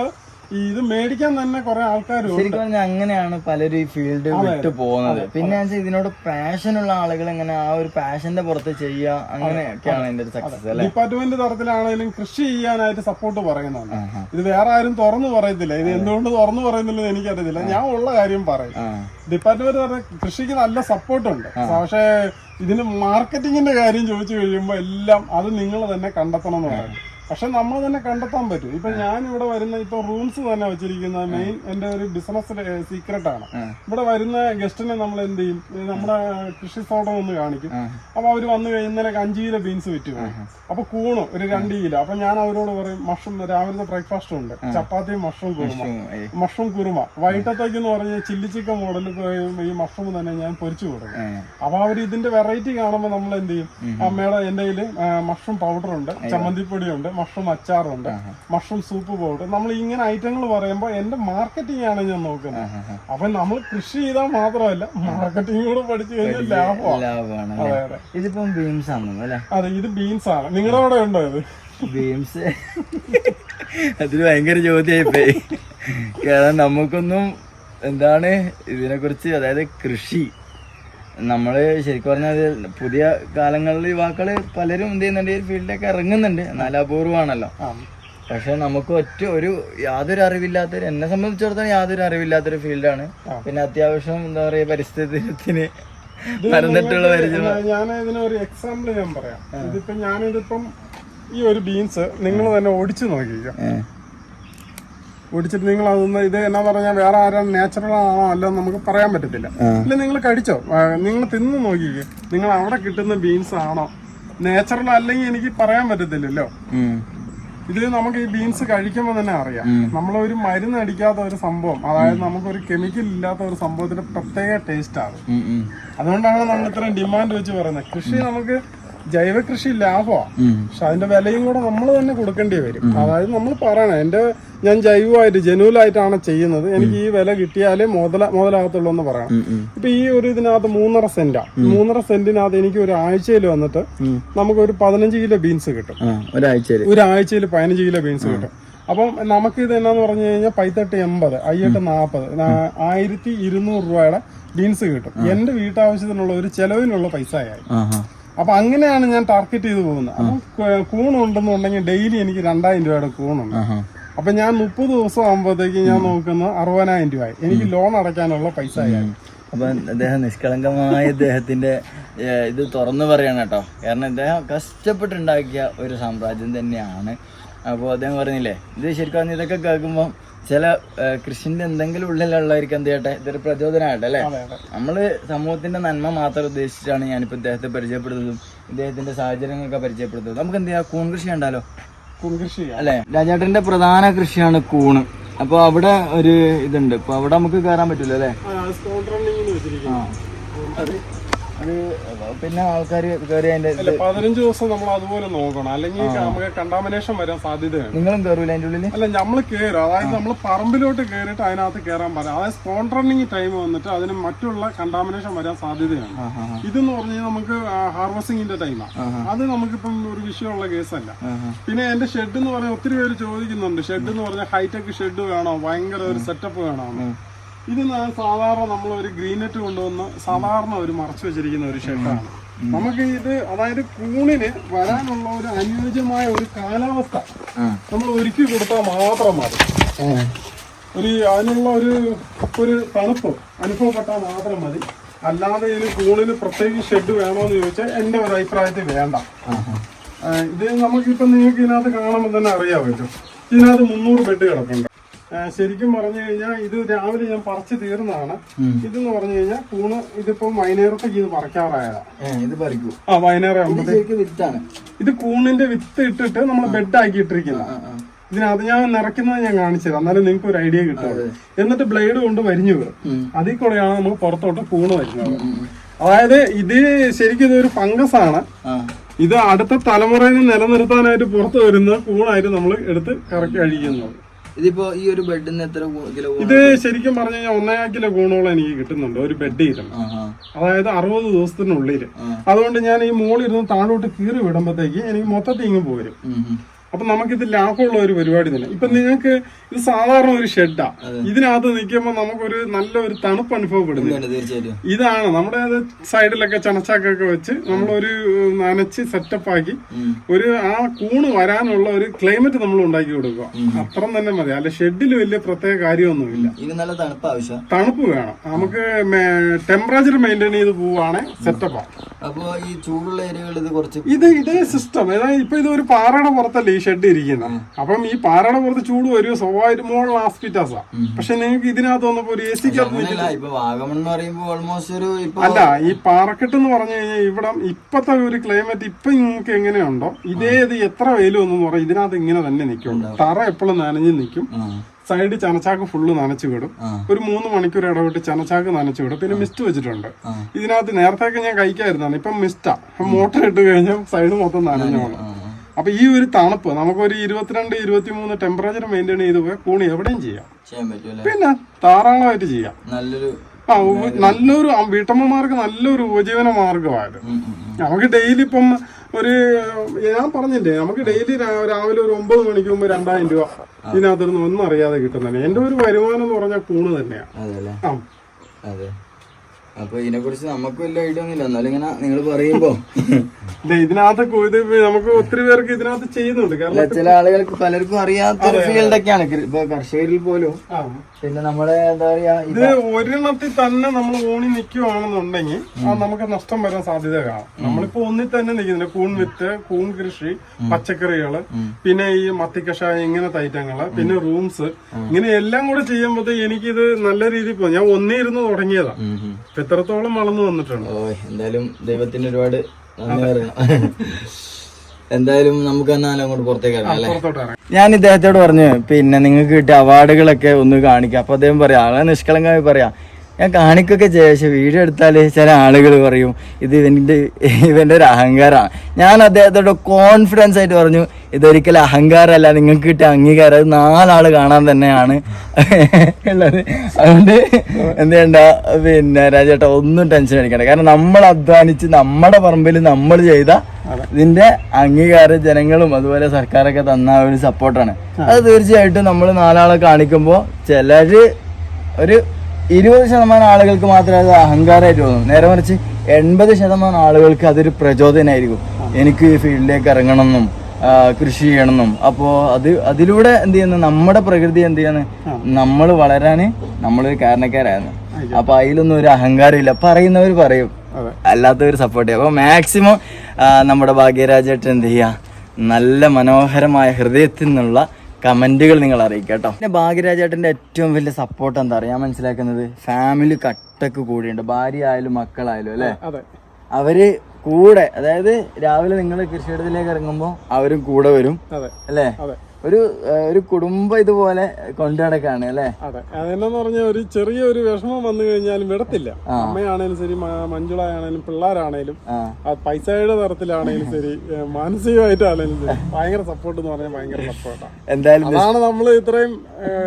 ഇത് മേടിക്കാൻ തന്നെ കുറെ ആൾക്കാർ ശരിക്കും പറഞ്ഞാൽ അങ്ങനെയാണ് പലരും ഈ ഫീൽഡ് വിട്ടു പോകുന്നത്. പിന്നെ ഇതിനോട് ഇതിനോട് ഉള്ള ആളുകൾ ഇങ്ങനെ ആ ഒരു പാഷന്റെ പുറത്ത് ചെയ്യുക അങ്ങനെയൊക്കെയാണ് അതിന്റെ ഒരു സക്സസ് അല്ലെ? ഡിപ്പാർട്ട്മെന്റ് തരത്തിലാണെങ്കിലും കൃഷി ചെയ്യാനായിട്ട് സപ്പോർട്ട് പറയുന്നുണ്ട്. ഇത് വേറെ ആരും തുറന്നു പറയത്തില്ല. ഇത് എന്തുകൊണ്ട് തുറന്നു പറയുന്നില്ലെന്ന് എനിക്കറിയത്തില്ല. ഞാൻ ഉള്ള കാര്യം പറയും. ഡിപ്പാർട്ട്മെന്റ് പറഞ്ഞ കൃഷിക്ക് നല്ല സപ്പോർട്ട് ഉണ്ട്. പക്ഷേ ഇതിന് മാർക്കറ്റിങ്ങിന്റെ കാര്യം ചോദിച്ചു കഴിയുമ്പോൾ എല്ലാം അത് നിങ്ങൾ തന്നെ കണ്ടെത്തണം എന്ന് പറയും. പക്ഷെ നമ്മൾ തന്നെ കണ്ടെത്താൻ പറ്റും. ഇപ്പൊ ഞാൻ ഇവിടെ വരുന്ന ഇപ്പൊ റൂംസ് തന്നെ വെച്ചിരിക്കുന്ന മെയിൻ എന്റെ ഒരു ബിസിനസ് സീക്രട്ട് ആണ്. ഇവിടെ വരുന്ന ഗസ്റ്റിനെ നമ്മൾ എന്ത് ചെയ്യും? നമ്മുടെ കൃഷി തോട്ടം ഒന്ന് കാണിക്കും. അപ്പൊ അവർ വന്നു കഴിയുന്നതിനൊക്കെ അഞ്ച് കിലോ ബീൻസ് വിറ്റ് അപ്പൊ കൂണു ഒരു രണ്ട് കിലോ. അപ്പൊ ഞാൻ അവരോട് പറയും മഷ്റൂം രാവിലത്തെ ബ്രേക്ക്ഫാസ്റ്റ് ഉണ്ട്. ചപ്പാത്തിയും മഷ്റൂം കുറുമ. മഷ്റൂം കുറുമ. വൈകിട്ടത്തേക്ക് എന്ന് പറഞ്ഞാൽ ചില്ലി ചിക്കൻ മോഡൽ ഈ മഷ്റൂം തന്നെ ഞാൻ പൊരിച്ചു കൊടുക്കും. അപ്പൊ അവർ ഇതിന്റെ വെറൈറ്റി കാണുമ്പോൾ നമ്മൾ എന്ത് ചെയ്യും? അമ്മയുടെ എന്റെ കയ്യിൽ മഷ്റൂം പൗഡർ ഉണ്ട് ചമ്മന്തിപ്പൊടി ഉണ്ട് മഷ്റൂം അച്ചാറുണ്ട് മഷ്റൂം സൂപ്പ് പൗഡർ നമ്മൾ ഇങ്ങനെ ഐറ്റങ്ങൾ പറയുമ്പോൾ എന്റെ മാർക്കറ്റിംഗ് ആണ് ഞാൻ നോക്കുന്നത്. അപ്പൊ നമ്മൾ കൃഷി ചെയ്താൽ മാത്രമല്ല മാർക്കറ്റിംഗ് കൂടെ പഠിച്ചു കഴിഞ്ഞാൽ ലാഭമാണ്. അതെ അതെ. ഇതിപ്പം ബീൻസ് ആണ് അല്ലേ? അതെ ഇത് ബീൻസ് ആണ്. നിങ്ങളുടെ അവിടെ ഉണ്ടോ ഇത്? ബീംസ് അതൊരു ഭയങ്കര ചോദ്യമായിപ്പോയി. കാരണം നമുക്കൊന്നും എന്താണ് ഇതിനെക്കുറിച്ച് അതായത് കൃഷി നമ്മൾ ശരിക്കും പറഞ്ഞാൽ പുതിയ കാലങ്ങളിൽ യുവാക്കൾ പലരും എന്ത് ചെയ്യുന്നുണ്ട് ഈ ഫീൽഡിലേക്ക് ഇറങ്ങുന്നുണ്ട്. എന്നാൽ അപൂർവമാണല്ലോ പക്ഷെ നമുക്ക് ഒറ്റ ഒരു യാതൊരു അറിവില്ലാത്തൊരു എന്നെ സംബന്ധിച്ചിടത്തോളം യാതൊരു അറിവില്ലാത്തൊരു ഫീൽഡാണ്. പിന്നെ അത്യാവശ്യം എന്താ പറയുക പരിസ്ഥിതിത്തിന് *laughs* പരന്നിട്ടുള്ള ഞാൻ ഇതിന് ഒരു എക്സാമ്പിൾ ഞാൻ പറയാം. ഇതിപ്പോ ഞാനിതിപ്പം ഈ ഒരു ബീൻസ് നിങ്ങൾ തന്നെ ഓടിച്ചു നോക്കിക്കോ. ഏ. ഒടിച്ചിട്ട് നിങ്ങൾ അതൊന്ന് ഇത് എന്നാ പറഞ്ഞാൽ വേറെ ആരാണ് നാച്ചുറൽ ആണോ അല്ലോ നമുക്ക് പറയാൻ പറ്റത്തില്ല. അല്ല നിങ്ങൾ കഴിച്ചോ നിങ്ങൾ തിന്ന് നോക്കിക്കേ. നിങ്ങൾ അവിടെ കിട്ടുന്ന ബീൻസ് ആണോ? നാച്ചുറൽ അല്ലെങ്കിൽ എനിക്ക് പറയാൻ പറ്റത്തില്ലല്ലോ. ഇതിൽ ഇത് നമുക്ക് ഈ ബീൻസ് കഴിക്കുമ്പോൾ തന്നെ അറിയാം. നമ്മളൊരു മരുന്ന് അടിക്കാത്ത ഒരു സംഭവം. അതായത് നമുക്കൊരു കെമിക്കൽ ഇല്ലാത്ത ഒരു സംഭവത്തിന്റെ പ്രത്യേക ടേസ്റ്റ് ആണ്. അതുകൊണ്ടാണ് നമ്മൾ ഇത്രയും ഡിമാൻഡ് വെച്ച് പറയുന്നത്. കൃഷി നമുക്ക് ജൈവ കൃഷി ലാഭമാണ്. പക്ഷെ അതിന്റെ വിലയും കൂടെ നമ്മൾ തന്നെ കൊടുക്കേണ്ടി വരും. അതായത് നമ്മൾ പറയണം എന്റെ ഞാൻ ജൈവമായിട്ട് ജനുവലായിട്ടാണ് ചെയ്യുന്നത്. എനിക്ക് ഈ വില കിട്ടിയാലേ മുതല മുതലാകത്തുള്ളൂ എന്ന് പറയണം. ഇപ്പൊ ഈ ഒരു ഇതിനകത്ത് മൂന്നര സെന്റാ. മൂന്നര സെന്റിനകത്ത് എനിക്ക് ഒരു ആഴ്ചയിൽ വന്നിട്ട് നമുക്ക് ഒരു പതിനഞ്ച് കിലോ ബീൻസ് കിട്ടും. ഒരാഴ്ചയിൽ ഒരാഴ്ചയിൽ പതിനഞ്ച് കിലോ ബീൻസ് കിട്ടും. അപ്പം നമുക്ക് ഇത് എന്നാന്ന് പറഞ്ഞു കഴിഞ്ഞാൽ പൈത്തെട്ട് എൺപത് അയ്യെട്ട് നാൽപ്പത് ആയിരത്തി ഇരുന്നൂറ് രൂപയുടെ ബീൻസ് കിട്ടും. എന്റെ വീട്ടാവശ്യത്തിനുള്ള ഒരു ചെലവിനുള്ള പൈസയായി. ആഹാ. അപ്പൊ അങ്ങനെയാണ് ഞാൻ ടാർഗറ്റ് ചെയ്ത് പോകുന്നത്. അപ്പം കൂണുണ്ടെന്നുണ്ടെങ്കിൽ ഡെയിലി എനിക്ക് രണ്ടായിരം രൂപയുടെ കൂണുണ്ട് അപ്പൊ ഞാൻ മുപ്പത് ദിവസം ആകുമ്പോഴത്തേക്ക് ഞാൻ നോക്കുന്നത് അറുപതിനായിരം രൂപ. എനിക്ക് ലോൺ അടയ്ക്കാനുള്ള പൈസ അപ്പൊ അദ്ദേഹം നിഷ്കളങ്കമായ അദ്ദേഹത്തിന്റെ ഇത് തുറന്നു പറയണം കേട്ടോ. കാരണം അദ്ദേഹം കഷ്ടപ്പെട്ടുണ്ടാക്കിയ ഒരു സാമ്രാജ്യം തന്നെയാണ്. അപ്പോൾ അദ്ദേഹം പറഞ്ഞില്ലേ ഇത് ശരിക്കും ഇതൊക്കെ കേൾക്കുമ്പോൾ ചില കൃഷിന്റെ എന്തെങ്കിലും ഉള്ളിലുള്ളവർക്ക് എന്ത് ചെയ്യട്ടെ ഇതൊരു പ്രചോദനമാകട്ടെ അല്ലേ? നമ്മൾ സമൂഹത്തിന്റെ നന്മ മാത്രം ഉദ്ദേശിച്ചാണ് ഞാനിപ്പോ ഇദ്ദേഹത്തെ പരിചയപ്പെടുന്നതും ഇദ്ദേഹത്തിന്റെ സാഹചര്യങ്ങളൊക്കെ പരിചയപ്പെടുത്തുന്നത് നമുക്ക് എന്ത് ചെയ്യാം? കൂൺ കൃഷി ഉണ്ടല്ലോ കൂൺ കൃഷി അല്ലെ? രാജേട്ടന്റെ പ്രധാന കൃഷിയാണ് കൂണ് അപ്പൊ അവിടെ ഒരു ഇതുണ്ട്. ഇപ്പൊ അവിടെ നമുക്ക് കയറാൻ പറ്റൂല അല്ലേ? അത് പിന്നെ ആൾക്കാർ കയറി അതിന്റെ പതിനഞ്ച് ദിവസം നമ്മൾ അതുപോലെ നോക്കണം. അല്ലെങ്കിൽ നമുക്ക് കണ്ടാമിനേഷൻ വരാൻ സാധ്യതയാണ് നിങ്ങളും കയറൂല അതിന്റെ ഉള്ളിൽ അല്ല നമ്മൾ കയറും അതായത് നമ്മൾ പറമ്പിലോട്ട് കയറിയിട്ട് അതിനകത്ത് കയറാൻ പറയാം അതായത് സ്പോൺ റണ്ണിങ് ടൈം വന്നിട്ട് അതിന് മറ്റുള്ള കണ്ടാമിനേഷൻ വരാൻ സാധ്യതയാണ്. ഇതെന്ന് പറഞ്ഞാൽ നമുക്ക് ഹാർവസ്റ്റിംഗിന്റെ ടൈമാണ് അത് നമുക്കിപ്പം ഒരു വിഷയമുള്ള കേസല്ല. പിന്നെ എന്റെ ഷെഡ് എന്ന് പറഞ്ഞാൽ ഒത്തിരി പേര് ചോദിക്കുന്നുണ്ട്. ഷെഡ് എന്ന് പറഞ്ഞാൽ ഹൈടെക് ഷെഡ് വേണോ? ഭയങ്കര ഒരു സെറ്റപ്പ് വേണോ. ഇത് സാധാരണ നമ്മൾ ഒരു ഗ്രീൻ നെറ്റ് കൊണ്ടുവന്ന് സാധാരണ ഒരു മറച്ചു വെച്ചിരിക്കുന്ന ഒരു ഷെഡാണ് നമുക്ക് ഇത് അതായത് കൂണിന് വരാനുള്ള ഒരു അനുയോജ്യമായ ഒരു കാലാവസ്ഥ. നമ്മൾ ഒരുക്കി കൊടുത്താൽ മാത്രം മതി. ഒരു അതിനുള്ള ഒരു ഒരു തണുപ്പ് അനുഭവപ്പെട്ടാൽ മാത്രം മതി. അല്ലാതെ ഇതിന് കൂണിന് പ്രത്യേകിച്ച് ഷെഡ് വേണോന്ന് ചോദിച്ചാൽ എന്റെ ഒരു അഭിപ്രായത്തിൽ വേണ്ട. ഇത് നമുക്കിപ്പം നിങ്ങൾക്ക് ഇതിനകത്ത് കാണുമ്പോൾ തന്നെ അറിയാൻ പറ്റും. ഇതിനകത്ത് മുന്നൂറ് ബെഡ് കിടപ്പുണ്ട്. ശരിക്കും പറഞ്ഞു കഴിഞ്ഞാൽ ഇത് രാവിലെ ഞാൻ പറിച്ചു തീർന്നതാണ്. ഇതെന്ന് പറഞ്ഞു കഴിഞ്ഞാൽ കൂണ് ഇതിപ്പോ വൈകുന്നേരത്തേക്ക് ഇത് പറിക്കാറായതാണ് ഇത് പറിക്കൂ. ആ വൈകുന്നേരം ഇത് ആകുമ്പോൾ വിത്താണ്. ഇത് കൂണിന്റെ വിത്ത് ഇട്ടിട്ട് നമ്മൾ ബെഡ് ആക്കി ആ. ഇതിനകത്ത് ഞാൻ നിറയ്ക്കുന്നത് ഞാൻ കാണിച്ചു തരാം എന്നാലും നിങ്ങൾക്ക് ഒരു ഐഡിയ കിട്ടും. എന്നിട്ട് ബ്ലേഡ് കൊണ്ട് വരിഞ്ഞു വരും. അതിൽ കൂടെയാണ് നമ്മൾ പുറത്തോട്ട് കൂണ് വരുന്നത് അതായത് ഇത് ശരിക്കും ഇതൊരു ഫംഗസ് ആണ് ഇത് അടുത്ത തലമുറയിൽ നിലനിർത്താനായിട്ട് പുറത്തു വരുന്ന കൂണായിട്ട് നമ്മൾ എടുത്ത് കറക്കി അഴിക്കുന്നത് ഇതിപ്പോ ഈ ഒരു ബെഡിന് എത്ര കിലോ ഇത് ശരിക്കും പറഞ്ഞു കഴിഞ്ഞാൽ ഒന്നേ കിലോ ഗുണോളം എനിക്ക് കിട്ടുന്നുണ്ട് ഒരു ബെഡ് ആ. അതായത് അറുപത് ദിവസത്തിനുള്ളിൽ. അതുകൊണ്ട് ഞാൻ ഈ മോളിരുന്ന് താഴോട്ട് കീറി വിടുമ്പോഴത്തേക്ക് എനിക്ക് മൊത്തത്തിൽ ഇങ്ങ് പോരും. അപ്പൊ നമുക്കിത് ലാഭമുള്ള ഒരു പരിപാടി തന്നെ. ഇപ്പൊ നിങ്ങൾക്ക് ഇത് സാധാരണ ഒരു ഷെഡാ. ഇതിനകത്ത് നിൽക്കുമ്പോൾ നമുക്കൊരു നല്ല ഒരു തണുപ്പ് അനുഭവപ്പെടുന്നു. തീർച്ചയായിട്ടും. ഇതാണ് നമ്മുടെ സൈഡിലൊക്കെ ചണച്ചാക്കൊക്കെ വെച്ച് നമ്മളൊരു നനച്ച് സെറ്റപ്പ് ആക്കി ഒരു ആ കൂണ് വരാനുള്ള ഒരു ക്ലൈമറ്റ് നമ്മൾ ഉണ്ടാക്കി കൊടുക്കുക. അത്രം തന്നെ മതി. അല്ല ഷെഡിൽ വലിയ പ്രത്യേക കാര്യമൊന്നുമില്ല. നല്ല തണുപ്പ് ആവശ്യം. തണുപ്പ് വേണം. നമുക്ക് ടെമ്പറേച്ചർ മെയിന്റെയിൻ ചെയ്ത് പോവാണെ സെറ്റപ്പാണ് അപ്പൊ ഈ ചൂടുള്ള ഏരിയകളിൽ ഇത് കുറച്ച് ഇത് ഇതേ സിസ്റ്റം ഇപ്പൊ ഇത് ഒരു പാറയുടെ പുറത്തല്ലേ ഷെഡ് ഇരിക്കുന്നത് അപ്പം ഈ പാറയുടെ പുറത്ത് ചൂട് വരുമോ സ്വാഭാവിക മോൾ ആസ്പിറ്റാസാ പക്ഷെ നിങ്ങൾക്ക് ഇതിനകത്ത് വന്നപ്പോ ഒരു എ സിക്കകത്ത് ഇപ്പൊ അല്ല ഈ പാറക്കെട്ട് എന്ന് പറഞ്ഞു കഴിഞ്ഞാൽ ഇവിടെ ഇപ്പത്തെ ഒരു ക്ലൈമറ്റ് ഇപ്പൊ നിങ്ങൾക്ക് എങ്ങനെയുണ്ടോ ഇതേ ഇത് എത്ര വെയിലും ഒന്നും പറയും ഇതിനകത്ത് ഇങ്ങനെ തന്നെ നിൽക്കും. തറ എപ്പോഴും നനഞ്ഞ് നിൽക്കും. സൈഡ് ചനച്ചാക്ക് ഫുള്ള് നനച്ചു വിടും. ഒരു മൂന്ന് മണിക്കൂർ ഇടവിട്ട് ചനച്ചാക്ക് നനച്ചു വിടും. പിന്നെ മിസ്റ്റ് വെച്ചിട്ടുണ്ട്. ഇതിനകത്ത് നേരത്തെ ഞാൻ കഴിക്കായിരുന്നാണ് ഇപ്പം മിസ്റ്റാ മോട്ടർ ഇട്ട് കഴിഞ്ഞാൽ സൈഡ് മൊത്തം നനഞ്ഞോളും ആ, ആ. അപ്പൊ ഈ ഒരു തണുപ്പ് നമുക്കൊരു ഇരുപത്തിരണ്ട് ഇരുപത്തി മൂന്ന് ടെമ്പറേച്ചർ മെയിന്റെയിൻ ചെയ്ത് പോയാൽ കൂണി എവിടെയും ചെയ്യാം. പിന്നെ ധാരാളമായിട്ട് ചെയ്യാം. നല്ലൊരു ആ നല്ലൊരു വീട്ടമ്മമാർക്ക് നല്ലൊരു ഉപജീവന മാർഗമായത്. നമുക്ക് ഡെയിലി ഇപ്പം ഒരു ഞാൻ പറഞ്ഞില്ലേ നമുക്ക് ഡെയിലി രാവിലെ ഒരു ഒമ്പത് മണിക്ക് മുമ്പ് രണ്ടായിരം രൂപ ഇതിനകത്തുനിന്ന് ഒന്നും അറിയാതെ കിട്ടുന്നതന്നെ. എന്റെ ഒരു വരുമാനം എന്ന് പറഞ്ഞാൽ കൂണ് തന്നെയാണ് ആ. അപ്പൊ ഇതിനെ കുറിച്ച് നമുക്ക് വലിയ ഐഡിയ ഒന്നുമില്ല. എന്നാലും ഇങ്ങനെ നിങ്ങൾ പറയുമ്പോ. ദേ ഇതിനകത്ത് കു- ഇത് നമുക്ക് ഒത്തിരി പേർക്ക് ഇതിനകത്ത് ചെയ്യുന്നുണ്ട്. കാരണം ചില ആളുകൾക്ക് പലർക്കും അറിയാത്തൊരു ഫീൽഡൊക്കെയാണ് ഇപ്പൊ കർഷകരിൽ പോലും പിന്നെ നമ്മളെ എന്താ പറയാ ഇത് ഒരെണ്ണത്തിൽ തന്നെ നമ്മൾ ഊണി നിൽക്കുവാണെന്നുണ്ടെങ്കിൽ ആ നമുക്ക് നഷ്ടം വരാൻ സാധ്യത കാണാം. നമ്മളിപ്പോ ഒന്നിൽ തന്നെ നിൽക്കുന്നില്ല. കൂൺ വിത്ത് കൂൺ കൃഷി പച്ചക്കറികൾ പിന്നെ ഈ മത്തിക്കഷായം ഇങ്ങനത്തെ ഐറ്റങ്ങൾ പിന്നെ റൂംസ് ഇങ്ങനെ എല്ലാം കൂടെ ചെയ്യുമ്പോഴത്തേക്ക് എനിക്കിത് നല്ല രീതിയിൽ പോകും ഞാൻ ഒന്നേ ഇരുന്ന് തുടങ്ങിയതാ. ഉം, ഉം. ഇപ്പൊ എത്രത്തോളം വളർന്നു വന്നിട്ടുണ്ട്? ഓ എന്തായാലും ദൈവത്തിന് ഒരുപാട് നന്ദി പറയണം എന്തായാലും നമുക്ക് എന്നാൽ അങ്ങോട്ട് പുറത്തേക്ക് ഇറങ്ങാം അല്ലേ? ഞാൻ ഇദ്ദേഹത്തോട് പറഞ്ഞു പിന്നെ നിങ്ങൾക്ക് കിട്ടിയ അവാർഡുകളൊക്കെ ഒന്ന് കാണിക്കാം. അപ്പൊ അദ്ദേഹം പറയാം ആളെ നിഷ്കളങ്കമായി പറയാം ഞാൻ കാണിക്കൊക്കെ ചെയ്യാം. പക്ഷെ വീഡിയോ എടുത്താൽ ചില ആളുകൾ പറയും ഇത് ഇവന്റെ ഇവന്റെ ഒരു അഹങ്കാരമാണ് ഞാൻ അദ്ദേഹത്തോട് കോൺഫിഡൻസ് ആയിട്ട് പറഞ്ഞു ഇതൊരിക്കലും അഹങ്കാരമല്ല. നിങ്ങൾക്ക് കിട്ടിയ അംഗീകാരം അത് നാലാൾ കാണാൻ തന്നെയാണ്. ഉള്ളത്. അതുകൊണ്ട് എന്ത് ചെയ്യണ്ട പിന്നെ രാജേട്ട ഒന്നും ടെൻഷൻ അടിക്കണ്ട. കാരണം നമ്മൾ അധ്വാനിച്ച് നമ്മുടെ പറമ്പിൽ നമ്മൾ ചെയ്ത ഇതിന്റെ അംഗീകാരം ജനങ്ങളും അതുപോലെ സർക്കാരൊക്കെ തന്ന ഒരു സപ്പോർട്ടാണ് അത് തീർച്ചയായിട്ടും നമ്മൾ നാലാളെ കാണിക്കുമ്പോൾ ചിലര് ഒരു ഇരുപത് ശതമാനം ആളുകൾക്ക് മാത്രമേ അത് അഹങ്കാരമായിട്ട് തോന്നും നേരെ മറിച്ച് എൺപത് ശതമാനം ആളുകൾക്ക് അതൊരു പ്രചോദനമായിരിക്കും എനിക്ക് ഈ ഫീൽഡിലേക്ക് ഇറങ്ങണമെന്നും കൃഷി ചെയ്യണമെന്നും. അപ്പോൾ അത് അതിലൂടെ എന്ത് ചെയ്യുന്നു? നമ്മുടെ പ്രകൃതി എന്ത് ചെയ്യുന്നു? നമ്മൾ വളരാൻ നമ്മളൊരു കാരണക്കാരായിരുന്നു അപ്പൊ അതിലൊന്നും ഒരു അഹങ്കാരമില്ല. പറയുന്നവർ പറയും. അല്ലാത്തവർ സപ്പോർട്ട് ചെയ്യും. അപ്പോൾ മാക്സിമം നമ്മുടെ ഭാഗ്യരാജേട്ടൻ എന്ത് ചെയ്യുക നല്ല മനോഹരമായ ഹൃദയത്തിൽ നിന്നുള്ള കമന്റുകൾ നിങ്ങൾ അറിയിക്കുക കേട്ടോ. പിന്നെ ഭാഗ്യരാജേട്ടന്റെ ഏറ്റവും വലിയ സപ്പോർട്ട് എന്താ പറയുക ഞാൻ മനസ്സിലാക്കുന്നത് ഫാമിലി കട്ടക്ക് കൂടിയുണ്ട്. ഭാര്യ ആയാലും മക്കളായാലും അല്ലേ? അവർ കൂടെ അതായത് രാവിലെ നിങ്ങൾ കൃഷിയിടത്തിലേക്ക് ഇറങ്ങുമ്പോൾ അവരും കൂടെ വരും അല്ലേ? ഒരു ഒരു കുടുംബം ഇതുപോലെ കൊണ്ടു നടക്കാണ് അല്ലേ? അതെ. അതെന്നു പറഞ്ഞ ഒരു ചെറിയ ഒരു വിഷമം വന്നു കഴിഞ്ഞാലും വിടത്തില്ല. അമ്മയാണേലും ശരി മഞ്ജുളയാണേലും പിള്ളേരാണേലും പൈസയുടെ തരത്തിലാണേലും ശരി മാനസികമായിട്ടാണേലും ശരി ഭയങ്കര സപ്പോർട്ട് എന്ന് പറഞ്ഞാൽ ഭയങ്കര സപ്പോർട്ടാണ് എന്തായാലും അതാണ് നമ്മൾ ഇത്രയും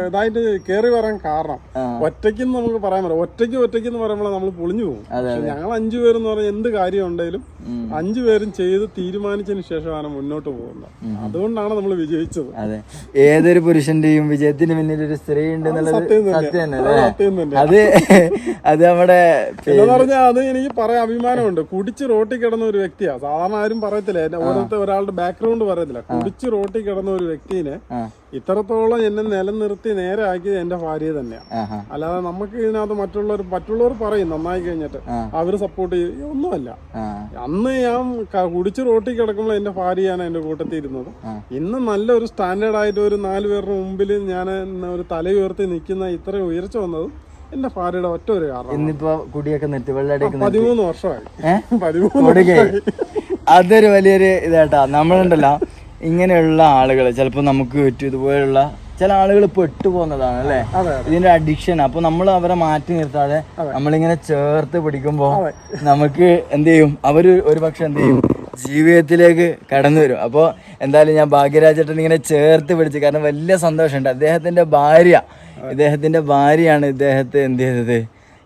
ഇതായിട്ട് കയറി വരാൻ കാരണം. ഒറ്റയ്ക്ക് നമുക്ക് പറയാൻ പറ്റും ഒറ്റയ്ക്ക് ഒറ്റയ്ക്ക് എന്ന് പറയുമ്പോൾ നമ്മൾ പൊളിഞ്ഞു പോകും. ഞങ്ങൾ അഞ്ചു പേരെന്ന് പറഞ്ഞാൽ എന്ത് കാര്യം ഉണ്ടെങ്കിലും അഞ്ചു പേരും ചെയ്ത് തീരുമാനിച്ചതിന് ശേഷമാണ് മുന്നോട്ട് പോകുന്നത്. അതുകൊണ്ടാണ് നമ്മൾ വിജയിച്ചത്. അതെ. ഏതൊരു പുരുഷന്റെയും വിജയത്തിന് പിന്നിൽ ഒരു സ്ത്രീ ഉണ്ട് എന്നുള്ളത് സത്യം തന്നെ. അത് അല്ലേ? അത് അത് നമ്മുടെ പറഞ്ഞാൽ അത് എനിക്ക് പറയാൻ അഭിമാനമുണ്ട്. കുടിച്ച് റോട്ടിൽ കിടന്ന ഒരു വ്യക്തിയാ. സാധാരണ ആരും പറയത്തില്ല. ഓരോരുത്തർ ഒരാളുടെ ബാക്ക്ഗ്രൗണ്ട് പറയത്തില്ല. കുടിച്ച് റോട്ടിൽ കിടന്ന ഒരു വ്യക്തിനെ ഇത്രത്തോളം എന്നെ നിലനിർത്തി നേരെ ആക്കിയത് എന്റെ ഭാര്യ തന്നെയാണ് അല്ലാതെ നമുക്ക് ഇതിനകത്ത് മറ്റുള്ളവർ മറ്റുള്ളവർ പറയും നന്നായി കഴിഞ്ഞിട്ട്. അവർ സപ്പോർട്ട് ചെയ്യും. ഒന്നുമല്ല. അന്ന് ഞാൻ കുടിച്ച് റോട്ടിൽ കിടക്കുമ്പോൾ എന്റെ ഭാര്യയാണ് എന്റെ കൂട്ടത്തിൽ ഇരുന്നത്. ഇന്ന് നല്ലൊരു സ്റ്റാൻഡേർഡ് ആയിട്ട് ഒരു നാല് പേരുടെ മുമ്പിൽ ഞാൻ ഒരു തല ഉയർത്തി നിൽക്കുന്ന ഇത്രയും ഉയർച്ച വന്നതും എന്റെ ഭാര്യയുടെ ഒറ്റ ഒരു കാരണം ഇന്നിപ്പോ കുടിയൊക്കെ നിർത്തി പതിമൂന്ന് വർഷമായി? പതിമൂന്ന് അതൊരു വലിയൊരു ഇതായിട്ടാ. നമ്മളുണ്ടല്ലോ. ഇങ്ങനെയുള്ള ആളുകൾ ചിലപ്പോൾ നമുക്ക് പറ്റും ഇതുപോലുള്ള ചില ആളുകൾ പെട്ടുപോകുന്നതാണ് അല്ലേ? ഇതിന്റെ അഡിക്ഷൻ അപ്പൊ നമ്മൾ അവരെ മാറ്റി നിർത്താതെ നമ്മളിങ്ങനെ ചേർത്ത് പിടിക്കുമ്പോ നമുക്ക് എന്ത് ചെയ്യും? അവർ ഒരു പക്ഷെ എന്ത് ചെയ്യും? ജീവിതത്തിലേക്ക് കടന്നു വരും. അപ്പോൾ എന്തായാലും ഞാൻ ഭാഗ്യരാജേട്ടൻ ഇങ്ങനെ ചേർത്ത് പിടിച്ച് കാരണം വലിയ സന്തോഷമുണ്ട്. അദ്ദേഹത്തിന്റെ ഭാര്യ ഇദ്ദേഹത്തിന്റെ ഭാര്യയാണ് ഇദ്ദേഹത്തെ എന്ത് ചെയ്തത്?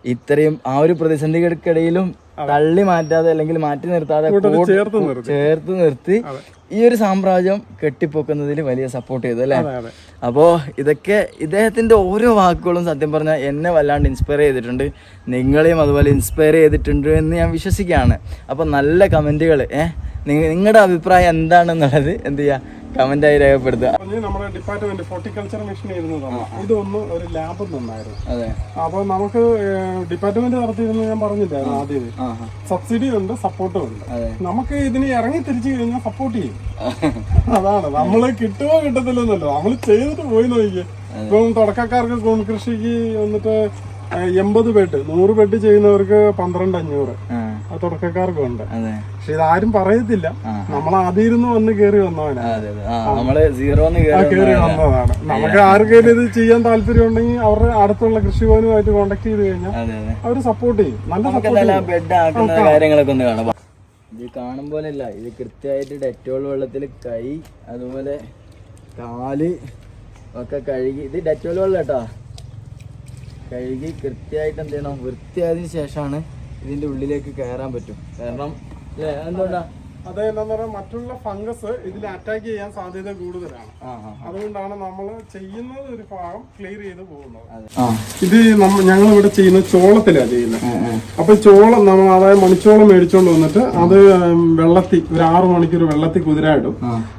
ഇത്രയും ആ ഒരു പ്രതിസന്ധികൾക്കിടയിലും തള്ളി മാറ്റാതെ അല്ലെങ്കിൽ മാറ്റി നിർത്താതെ ചേർത്ത് നിർത്തി. ഈ ഒരു സാമ്രാജ്യം കെട്ടിപ്പൊക്കുന്നതിൽ വലിയ സപ്പോർട്ട് ചെയ്തു അല്ലേ? അപ്പോൾ ഇതൊക്കെ ഇദ്ദേഹത്തിന്റെ ഓരോ വാക്കുകളും സത്യം പറഞ്ഞാൽ എന്നെ വല്ലാണ്ട് ഇൻസ്പയർ ചെയ്തിട്ടുണ്ട്. നിങ്ങളെയും അതുപോലെ ഇൻസ്പയർ ചെയ്തിട്ടുണ്ട് എന്ന് ഞാൻ വിശ്വസിക്കുകയാണ്. അപ്പോൾ നല്ല കമന്റുകൾ ഏഹ്? നിങ്ങളുടെ അഭിപ്രായം എന്താണെന്നുള്ളത് എന്ത് ചെയ്യുക കമന്റായി രേഖപ്പെടുത്തുക. നമ്മുടെ ഡിപ്പാർട്ട്മെന്റ് ഹോർട്ടിക്കൾച്ചർ മിഷൻ ഇരുന്നതാണ്. ഇതൊന്നും ഒരു ലാബ് നിന്നായിരുന്നു. അപ്പൊ നമുക്ക് ഡിപ്പാർട്ട്മെന്റ് നടത്തിയിരുന്നു ഞാൻ പറഞ്ഞില്ലായിരുന്നു ആദ്യം സബ്സിഡി ഉണ്ട് സപ്പോർട്ടും ഉണ്ട്. നമുക്ക് ഇതിന് ഇറങ്ങി തിരിച്ചു കഴിഞ്ഞാൽ സപ്പോർട്ട് ചെയ്യും. അതാണ്. നമ്മൾ കിട്ടുമോ കിട്ടത്തില്ലെന്നല്ലോ. നമ്മൾ ചെയ്തിട്ട് പോയി നോക്കിയേ ഇപ്പം തുടക്കക്കാർക്ക് കൂൺ കൃഷിക്ക് വന്നിട്ട് എൺപത് ബെഡ് നൂറ് ബെഡ് ചെയ്യുന്നവർക്ക് പന്ത്രണ്ട് അഞ്ഞൂറ്. തുടക്കക്കാർക്കും ഉണ്ട് പക്ഷെ ഇതാരും പറയത്തില്ല. നമ്മൾ ആദ്യം ഇരുന്ന് വന്ന് കേറി വന്നവനാണ് കയറി വന്നതാണ്. നമുക്ക് ആർക്കെങ്കിലും ഇത് ചെയ്യാൻ താല്പര്യം ഉണ്ടെങ്കിൽ അവരുടെ അടുത്തുള്ള കൃഷിഭവനുമായിട്ട് കോണ്ടാക്ട് ചെയ്ത് കഴിഞ്ഞാൽ അവർ സപ്പോർട്ട് ചെയ്യും. നല്ല സപ്പോർട്ട് ഇത് കാണും പോലെ അല്ല ഇത് കൃത്യമായിട്ട് ഡെറ്റോൾ വെള്ളത്തിൽ കൈ അതുപോലെ കാൽ ഒക്കെ കഴുകി. ഇത് ഡെറ്റോൾ വെള്ളം കേട്ടോ. കഴുകി കൃത്യമായിട്ട് എന്ത് ചെയ്യണം? വൃത്തിയായതിനു ശേഷമാണ് ഇതിന്റെ ഉള്ളിലേക്ക് കയറാൻ പറ്റും. കാരണം എന്തുകൊണ്ടാ? അത് എന്താന്ന് പറഞ്ഞാൽ മറ്റുള്ള ഫംഗസ് ഇതിൽ അറ്റാക്ക് ചെയ്യാൻ സാധ്യത കൂടുതലാണ്. അതുകൊണ്ടാണ് നമ്മൾ ചെയ്യുന്നത് ഒരു ഭാഗം ക്ലിയർ ചെയ്ത് പോകുന്നത്. ഇത് ഞങ്ങൾ ഇവിടെ ചെയ്യുന്നത് ചോളത്തിലാണ് ചെയ്യുന്നത്. അപ്പൊ ചോളം നമ്മൾ അതായത് മണിച്ചോളം മേടിച്ചോണ്ട് വന്നിട്ട് അത് വെള്ളത്തിൽ ഒരു ആറു മണിക്കൂർ വെള്ളത്തിൽ കുതിരായിടും.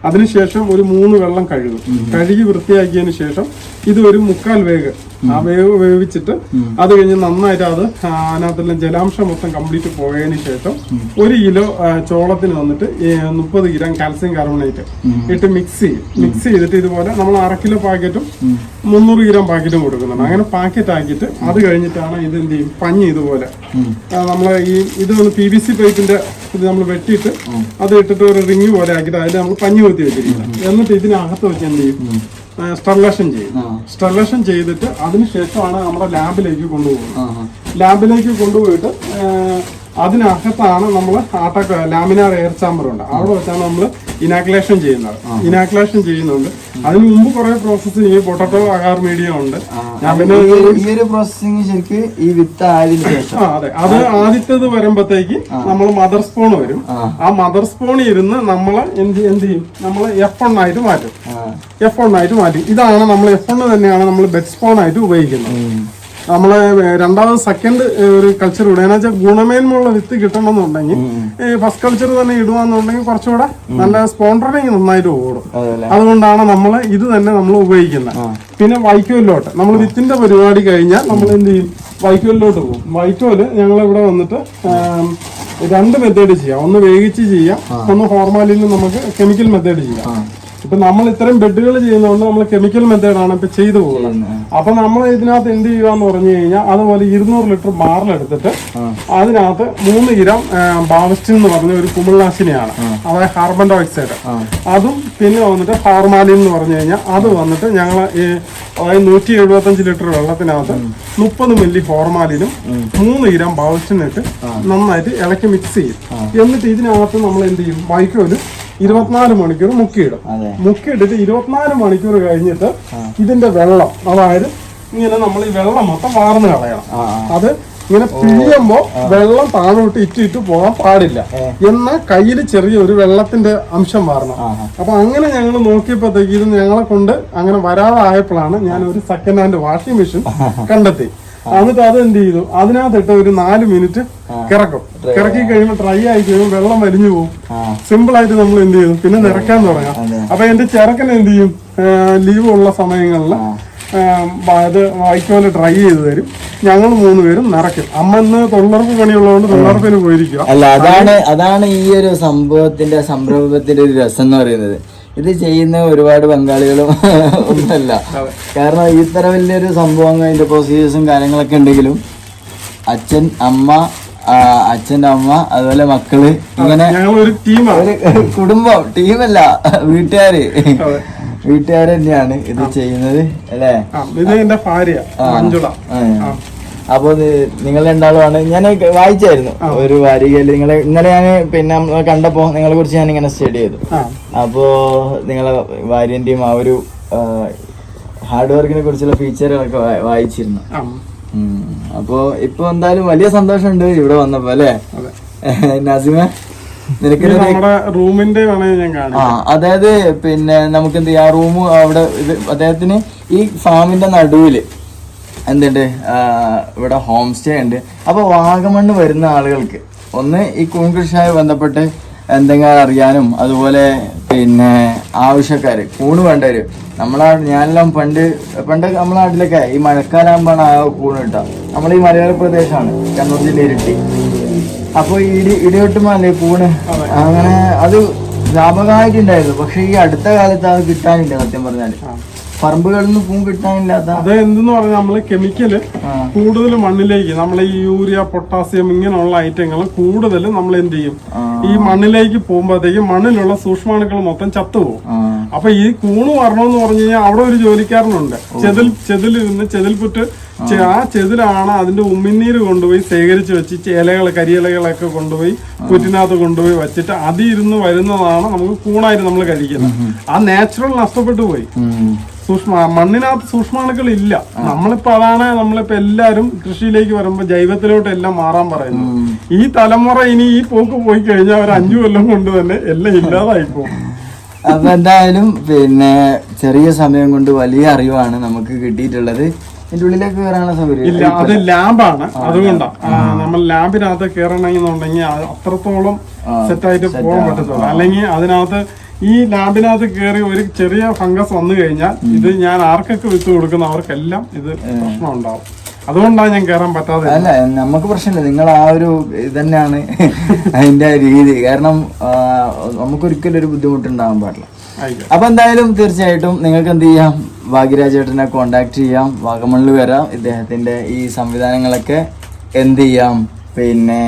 അതിനുശേഷം ഒരു മൂന്ന് വെള്ളം കഴുകും. കഴുകി വൃത്തിയാക്കിയതിനു ശേഷം ഇത് ഒരു മുക്കാൽ വേഗ് ആ വേവ് വേവിച്ചിട്ട് അത് കഴിഞ്ഞ് നന്നായിട്ട് അത് അതിനകത്തുള്ള ജലാംശം മൊത്തം കംപ്ലീറ്റ് പോയതിന് ശേഷം ഒരു കിലോ ചോളത്തിന് വന്നിട്ട് മുപ്പത് ഗ്രാം കാൽസ്യം കാർബണേറ്റ് ഇട്ട് മിക്സ് ചെയ്യും. മിക്സ് ചെയ്തിട്ട് ഇതുപോലെ നമ്മൾ അര കിലോ പാക്കറ്റും മുന്നൂറ് ഗ്രാം പാക്കറ്റും കൊടുക്കുന്നുണ്ട്. അങ്ങനെ പാക്കറ്റ് ആക്കിയിട്ട് അത് കഴിഞ്ഞിട്ടാണ് ഇത് എന്ത് ചെയ്യും? പഞ്ഞി ഇതുപോലെ. നമ്മൾ ഈ ഇത് വന്ന് പി വി സി പൈപ്പിന്റെ ഇത് നമ്മൾ വെട്ടിയിട്ട് അത് ഇട്ടിട്ട് ഒരു റിങ് പോലെ ആക്കിയിട്ട് അതിൽ നമ്മൾ പഞ്ഞി കുത്തി വെച്ചിരിക്കുന്നത് എന്നിട്ട് ഇതിനകത്ത് വെച്ച് എന്ത് ചെയ്യും? സ്റ്റെർലേഷൻ ചെയ്യും. സ്റ്റെർലേഷൻ ചെയ്തിട്ട് അതിനുശേഷമാണ് നമ്മുടെ ലാബിലേക്ക് കൊണ്ടുപോകുന്നത്. ലാബിലേക്ക് കൊണ്ടുപോയിട്ട് അതിനകത്താണ് നമ്മൾ ആട്ട ലാമിനാർ എയർ ചാമ്പർ ഉണ്ട് അവിടെ വെച്ചാണ് നമ്മൾ ഇനാക്കുലേഷൻ ചെയ്യുന്നത്. ഇനാക്കുലേഷൻ ചെയ്യുന്നുണ്ട്. അതിന് മുമ്പ് കുറെ പ്രോസസ്സ് ഈ പൊട്ടറ്റോ അകാർ മീഡിയം ഉണ്ട്. ഈ ഒരു പ്രോസസ്സിങ് ശരിക്ക് ഈ വിത്ത് ആയതിനു ശേഷം. ആ അതെ. അത് ആദ്യത്തേത് വരുമ്പത്തേക്ക് നമ്മൾ മദർ സ്പൂൺ വരും. ആ. മദർ സ്പൂൺ ഇരുന്ന് നമ്മൾ എന്ത് എന്ത് ചെയ്യും? നമ്മൾ എഫ് എൺ ആയിട്ട് മാറ്റും. എഫ് എൺ ആയിട്ട് മാറ്റും. ഇതാണ് നമ്മൾ എഫ് എൺ തന്നെയാണ് നമ്മൾ ബെഡ് സ്പൂൺ ആയിട്ട് ഉപയോഗിക്കുന്നത്. നമ്മൾ രണ്ടാമത് സെക്കൻഡ് ഒരു കൾച്ചർ ഇടുക എന്ന് വെച്ചാൽ ഗുണമേന്മയുള്ള വിത്ത് കിട്ടണമെന്നുണ്ടെങ്കിൽ ഫസ്റ്റ് കൾച്ചർ തന്നെ ഇടുവാന്നുണ്ടെങ്കിൽ കുറച്ചുകൂടെ നല്ല സ്പോണ്ടറിങ് നന്നായിട്ട് ഓടും. അതുകൊണ്ടാണ് നമ്മൾ ഇത് തന്നെ നമ്മൾ ഉപയോഗിക്കുന്നത്. പിന്നെ വൈക്കോലിലോട്ട്. നമ്മൾ വിത്തിന്റെ പരിപാടി കഴിഞ്ഞാൽ നമ്മൾ എന്ത് ചെയ്യും? വൈക്കോലിലോട്ട് പോകും. വൈക്കോൽ ഞങ്ങൾ ഇവിടെ വന്നിട്ട് രണ്ട് മെത്തേഡ് ചെയ്യാം. ഒന്ന് വേവിച്ച് ചെയ്യാം. ഒന്ന് ഹോർമാലിൽ നമുക്ക് കെമിക്കൽ മെത്തേഡ് ചെയ്യാം. ഇപ്പൊ നമ്മൾ ഇത്രയും ബെഡുകൾ ചെയ്യുന്നതുകൊണ്ട് നമ്മൾ കെമിക്കൽ മെത്തേഡാണ് ഇപ്പൊ ചെയ്തു പോകുന്നത്. അപ്പൊ നമ്മൾ ഇതിനകത്ത് എന്ത് ചെയ്യുക പറഞ്ഞു കഴിഞ്ഞാൽ അതുപോലെ ഇരുന്നൂറ് ലിറ്റർ ബാറിലെടുത്തിട്ട് അതിനകത്ത് മൂന്ന് ഗ്രാം ബാവസ്റ്റിൻ എന്ന് പറഞ്ഞ ഒരു കുമിൾനാശിനിയാണ് അതായത് കാർബൺ ഡൈ ഓക്സൈഡ് അതും പിന്നെ വന്നിട്ട് ഫോർമാലിൻ എന്ന് പറഞ്ഞു കഴിഞ്ഞാൽ അത് വന്നിട്ട് ഞങ്ങൾ ഈ അതായത് നൂറ്റി എഴുപത്തഞ്ച് ലിറ്റർ വെള്ളത്തിനകത്ത് മുപ്പത് മില്ലി ഫോർമാലിനും മൂന്ന് ഗ്രാം ബാവസ്റ്റിനും ഇട്ട് നന്നായിട്ട് ഇളക്കി മിക്സ് ചെയ്യും. എന്നിട്ട് ഇതിനകത്ത് നമ്മൾ എന്ത് ചെയ്യും? വൈക്കോൽ ഇരുപത്തിനാല് മണിക്കൂർ മുക്കിയിടും. മുക്കിയിട്ടിട്ട് ഇരുപത്തിനാല് മണിക്കൂർ കഴിഞ്ഞിട്ട് ഇതിന്റെ വെള്ളം അതായത് ഇങ്ങനെ നമ്മൾ ഈ വെള്ളം മൊത്തം വാർന്ന് കളയണം. അത് ഇങ്ങനെ പിഴിയുമ്പോ വെള്ളം താഴോട്ട് ഇറ്റിട്ട് പോകാൻ പാടില്ല. എന്നാൽ കയ്യിൽ ചെറിയ ഒരു വെള്ളത്തിന്റെ അംശം വാരണം. അപ്പൊ അങ്ങനെ ഞങ്ങൾ നോക്കിയപ്പോഴത്തേക്ക് ഇത് ഞങ്ങളെ കൊണ്ട് അങ്ങനെ വരാതായപ്പോഴാണ് ഞാൻ ഒരു സെക്കൻഡ് ഹാൻഡ് വാഷിംഗ് മെഷീൻ കണ്ടെത്തി. എന്നിട്ട് അത് എന്ത് ചെയ്തു? അതിനകത്തിട്ട് ഒരു നാല് മിനിറ്റ് കിറക്കും. കിറക്കി കഴിയുമ്പോൾ ഡ്രൈ ആയി കഴിയുമ്പോൾ വെള്ളം വലിഞ്ഞു പോകും സിമ്പിൾ ആയിട്ട് നമ്മൾ എന്ത് ചെയ്യും പിന്നെ നിറയ്ക്കാൻ തുടങ്ങാം. അപ്പൊ എന്റെ ചെറുക്കൻ എന്ത് ചെയ്യും? ലീവ് ഉള്ള സമയങ്ങളിൽ അത് വൈക്കോൽ ട്രൈ ചെയ്ത് തരും. ഞങ്ങൾ മൂന്ന് പേരും നിറയ്ക്കും. അമ്മ ഇന്ന് തൊഴിലുറപ്പ് പണിയുള്ളതുകൊണ്ട് തൊഴിലുറപ്പിന് പോയിരിക്കുക അല്ല അതാണ് അതാണ് ഈ ഒരു സംഭവത്തിന്റെ സംരംഭത്തിന്റെ ഒരു രസം എന്ന് പറയുന്നത്. ഇത് ചെയ്യുന്ന ഒരുപാട് ബംഗാളികളും *laughs* ഒന്നുമല്ല. കാരണം ഇത്ര തരം വലിയൊരു സംഭവം അതിന്റെ പ്രൊസീജിയേഴ്സും കാര്യങ്ങളൊക്കെ ഉണ്ടെങ്കിലും അച്ഛൻ അമ്മ അച്ഛന്റെ അമ്മ അതുപോലെ മക്കൾ ഇങ്ങനെ ഒരു കുടുംബം ടീമല്ല വീട്ടുകാര്. വീട്ടുകാർ തന്നെയാണ് ഇത് ചെയ്യുന്നത് അല്ലേ? ഇത് എന്റെ ഭാര്യ മഞ്ജുള. ആ. അപ്പൊ നിങ്ങൾ രണ്ടാളുമാണ് ഞാൻ വായിച്ചായിരുന്നു ഒരു വാരികയിൽ നിങ്ങളെ ഇന്നലെ ഞാൻ പിന്നെ കണ്ടപ്പോൾ കണ്ടപ്പോ നിങ്ങളെ കുറിച്ച് ഞാൻ ഇങ്ങനെ സ്റ്റഡി ചെയ്തു. അപ്പോൾ അപ്പോ നിങ്ങളെ വാര്യന്റെയും ആ ഒരു ഹാർഡ് വർക്കിനെ കുറിച്ചുള്ള ഫീച്ചറുകളൊക്കെ വായിച്ചിരുന്നു. അപ്പോൾ ഇപ്പൊ എന്തായാലും വലിയ സന്തോഷമുണ്ട് ഇവിടെ വന്നപ്പോ അല്ലേ? *laughs* നസിമ നിനക്ക് റൂമിന്റെ അതായത് പിന്നെ നമുക്ക് എന്ത് ചെയ്യാം റൂം അവിടെ അദ്ദേഹത്തിന് ഈ ഫാമിന്റെ നടുവിൽ എന്തുണ്ട്? ഇവിടെ ഹോം സ്റ്റേ ഉണ്ട്. അപ്പോൾ വാഗമണ്ണ് വരുന്ന ആളുകൾക്ക് ഒന്ന് ഈ കൂൺകൃഷിയായി ബന്ധപ്പെട്ട് എന്തെങ്കിലും അറിയാനും അതുപോലെ പിന്നെ ആവശ്യക്കാര് കൂണ് വേണ്ടവര് നമ്മളാ ഞാനെല്ലാം പണ്ട് പണ്ട് നമ്മളെ നാട്ടിലൊക്കെ ഈ മഴക്കാലാകുമ്പോഴാണ് ആ കൂണ് കിട്ടുക. നമ്മൾ ഈ മലയോര പ്രദേശമാണ് കണ്ണൂർ ജില്ല ഇട്ടി അപ്പൊ ഇടി ഇടിവെട്ടുമല്ലേ കൂണ്? അങ്ങനെ അത് വ്യാപകമായിട്ടുണ്ടായിരുന്നു പക്ഷെ ഈ അടുത്ത കാലത്ത് അത് കിട്ടാനില്ല സത്യം പറഞ്ഞാൽ. പറമ്പുകളിൽ നിന്ന് പൂ കിട്ടാനില്ലാത്ത അത് എന്തെന്ന് പറഞ്ഞാൽ നമ്മൾ കെമിക്കൽ കൂടുതൽ മണ്ണിലേക്ക് നമ്മൾ ഈ യൂറിയ പൊട്ടാസ്യം ഇങ്ങനെയുള്ള ഐറ്റങ്ങൾ കൂടുതൽ നമ്മൾ എന്ത് ചെയ്യും? ഈ മണ്ണിലേക്ക് പോകുമ്പോഴത്തേക്കും മണ്ണിലുള്ള സൂക്ഷ്മാണുക്കൾ മൊത്തം ചത്തുപോകും. അപ്പൊ ഈ കൂണ് വരണമെന്ന് പറഞ്ഞു കഴിഞ്ഞാൽ അവിടെ ഒരു ജോലിക്കാരനുണ്ട്. ചെതിൽ ചെതിലിരുന്ന് ചെതിൽപുറ്റ് പുറ്റ് ആ. ചെതിലാണ് അതിന്റെ ഉമ്മിനീര് കൊണ്ടുപോയി ശേഖരിച്ച് വെച്ച് ഇലകൾ കരിയിലകളൊക്കെ കൊണ്ടുപോയി പുറ്റിനകത്ത് കൊണ്ടുപോയി വെച്ചിട്ട് അതിരുന്ന് വരുന്നതാണ് നമുക്ക് കൂണായിട്ട് നമ്മൾ കഴിക്കുന്നത്. ആ നാച്ചുറൽ നഷ്ടപ്പെട്ടു പോയി. സൂക്ഷ്മ മണ്ണിനകത്ത് സൂക്ഷ്മാണുക്കൾ ഇല്ല നമ്മളിപ്പോ അതാണ് നമ്മളിപ്പോ എല്ലാരും കൃഷിയിലേക്ക് വരുമ്പോ ജൈവത്തിലോട്ട് എല്ലാം മാറാൻ പറയുന്നു ഈ തലമുറ ഇനി ഈ പോക്ക് പോയി കഴിഞ്ഞാൽ ഒരു അഞ്ചു കൊല്ലം കൊണ്ട് തന്നെ എല്ലാം ഇല്ലാതായി പോകും. അപ്പൊ എന്തായാലും പിന്നെ ചെറിയ സമയം കൊണ്ട് വലിയ അറിവാണ് നമുക്ക് കിട്ടിയിട്ടുള്ളത്. ഇതിന്റെ ഉള്ളിലേക്ക് കയറാനുള്ള സൗകര്യം ഇല്ല അത് ലാബാണ് അതുകൊണ്ടാണ് നമ്മൾ ലാബിനകത്ത് കയറണമെന്നുണ്ടെങ്കിൽ അത് അത്രത്തോളം സെറ്റായിട്ട് പോകാൻ പറ്റത്തുള്ളൂ. അല്ലെങ്കിൽ അതിനകത്ത് ഈ ലാബിനകത്ത് കയറി ഒരു ചെറിയ ഫംഗസ് വന്നു കഴിഞ്ഞാൽ ഇത് ഞാൻ ആർക്കൊക്കെ വിത്ത് കൊടുക്കുന്ന അവർക്കെല്ലാം ഇത് പ്രശ്നം ഉണ്ടാവും. അതുകൊണ്ടാണ് ഞാൻ കയറാൻ പറ്റാതെ അല്ല നമുക്ക് പ്രശ്നമില്ല. നിങ്ങൾ ആ ഒരു ഇതന്നെയാണ് തന്നെയാണ് *laughs* അതിന്റെ രീതി. കാരണം നമുക്കൊരിക്കലും ഒരു ബുദ്ധിമുട്ടുണ്ടാകാൻ പാടില്ല. അപ്പൊ എന്തായാലും തീർച്ചയായിട്ടും നിങ്ങൾക്ക് എന്ത് ചെയ്യാം? ഭാഗ്യരാജേട്ടനെ കോണ്ടാക്ട് ചെയ്യാം. വാഗമണ്ണിൽ വരാം. ഇദ്ദേഹത്തിന്റെ ഈ സംവിധാനങ്ങളൊക്കെ എന്ത് ചെയ്യാം? പിന്നെ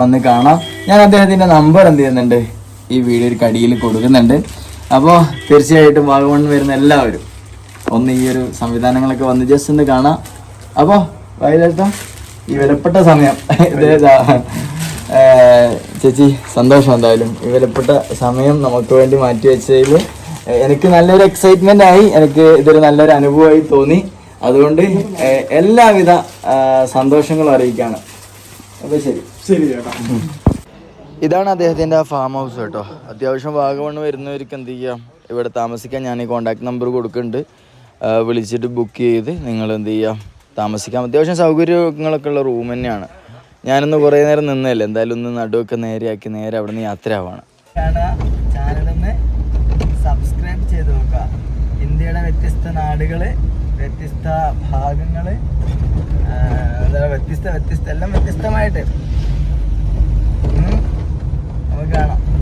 വന്ന് കാണാം. ഞാൻ അദ്ദേഹത്തിന്റെ നമ്പർ എന്ത് ചെയ്യുന്നുണ്ട്? ഈ വീഡിയോയിൽ കടിയിൽ കൊടുക്കുന്നുണ്ട്. അപ്പോൾ തീർച്ചയായിട്ടും വാഗമണ്ണിൽ വരുന്ന എല്ലാവരും ഒന്ന് ഈ ഒരു സംവിധാനങ്ങളൊക്കെ വന്ന് ജസ്റ്റ് ഒന്ന് കാണാം. അപ്പോൾ വൈകിട്ട് ഈ വിലപ്പെട്ട സമയം. ചേച്ചി സന്തോഷം എന്തായാലും. ഈ വിലപ്പെട്ട സമയം നമുക്ക് വേണ്ടി മാറ്റി വെച്ചതിൽ എനിക്ക് നല്ലൊരു എക്സൈറ്റ്മെന്റ് ആയി. എനിക്ക് ഇതൊരു നല്ലൊരു അനുഭവമായി തോന്നി. അതുകൊണ്ട് എല്ലാവിധ സന്തോഷങ്ങളും അറിയിക്കാണ്. അപ്പോൾ ശരി. ശരി ചേട്ടാ. ഇതാണ് അദ്ദേഹത്തിന്റെ ഫാം ഹൗസ് കേട്ടോ. അത്യാവശ്യം വാഗമണ് വരുന്നവർക്ക് എന്ത് ചെയ്യാം? ഇവിടെ താമസിക്കാൻ ഞാൻ ഈ കോണ്ടാക്ട് നമ്പർ കൊടുക്കുന്നുണ്ട്. വിളിച്ചിട്ട് ബുക്ക് ചെയ്ത് നിങ്ങൾ എന്ത് ചെയ്യാം? താമസിക്കാം. അത്യാവശ്യം സൗകര്യങ്ങളൊക്കെ ഉള്ള റൂം തന്നെയാണ്. ഞാനൊന്ന് കുറേ നേരം നിന്നല്ലേ എന്തായാലും ഒന്ന് നടുവൊക്കെ നേരെയാക്കി നേരെ അവിടെ നിന്ന് യാത്രയാവാണ് സബ്സ്ക്രൈബ് ചെയ്ത് നോക്കുക. ഇന്ത്യയുടെ വ്യത്യസ്ത നാടുകൾ വ്യത്യസ്ത ഭാഗങ്ങൾ ആ, വ്യത്യസ്ത വ്യത്യസ്ത എല്ലാം വ്യത്യസ്തമായിട്ട് 回来了。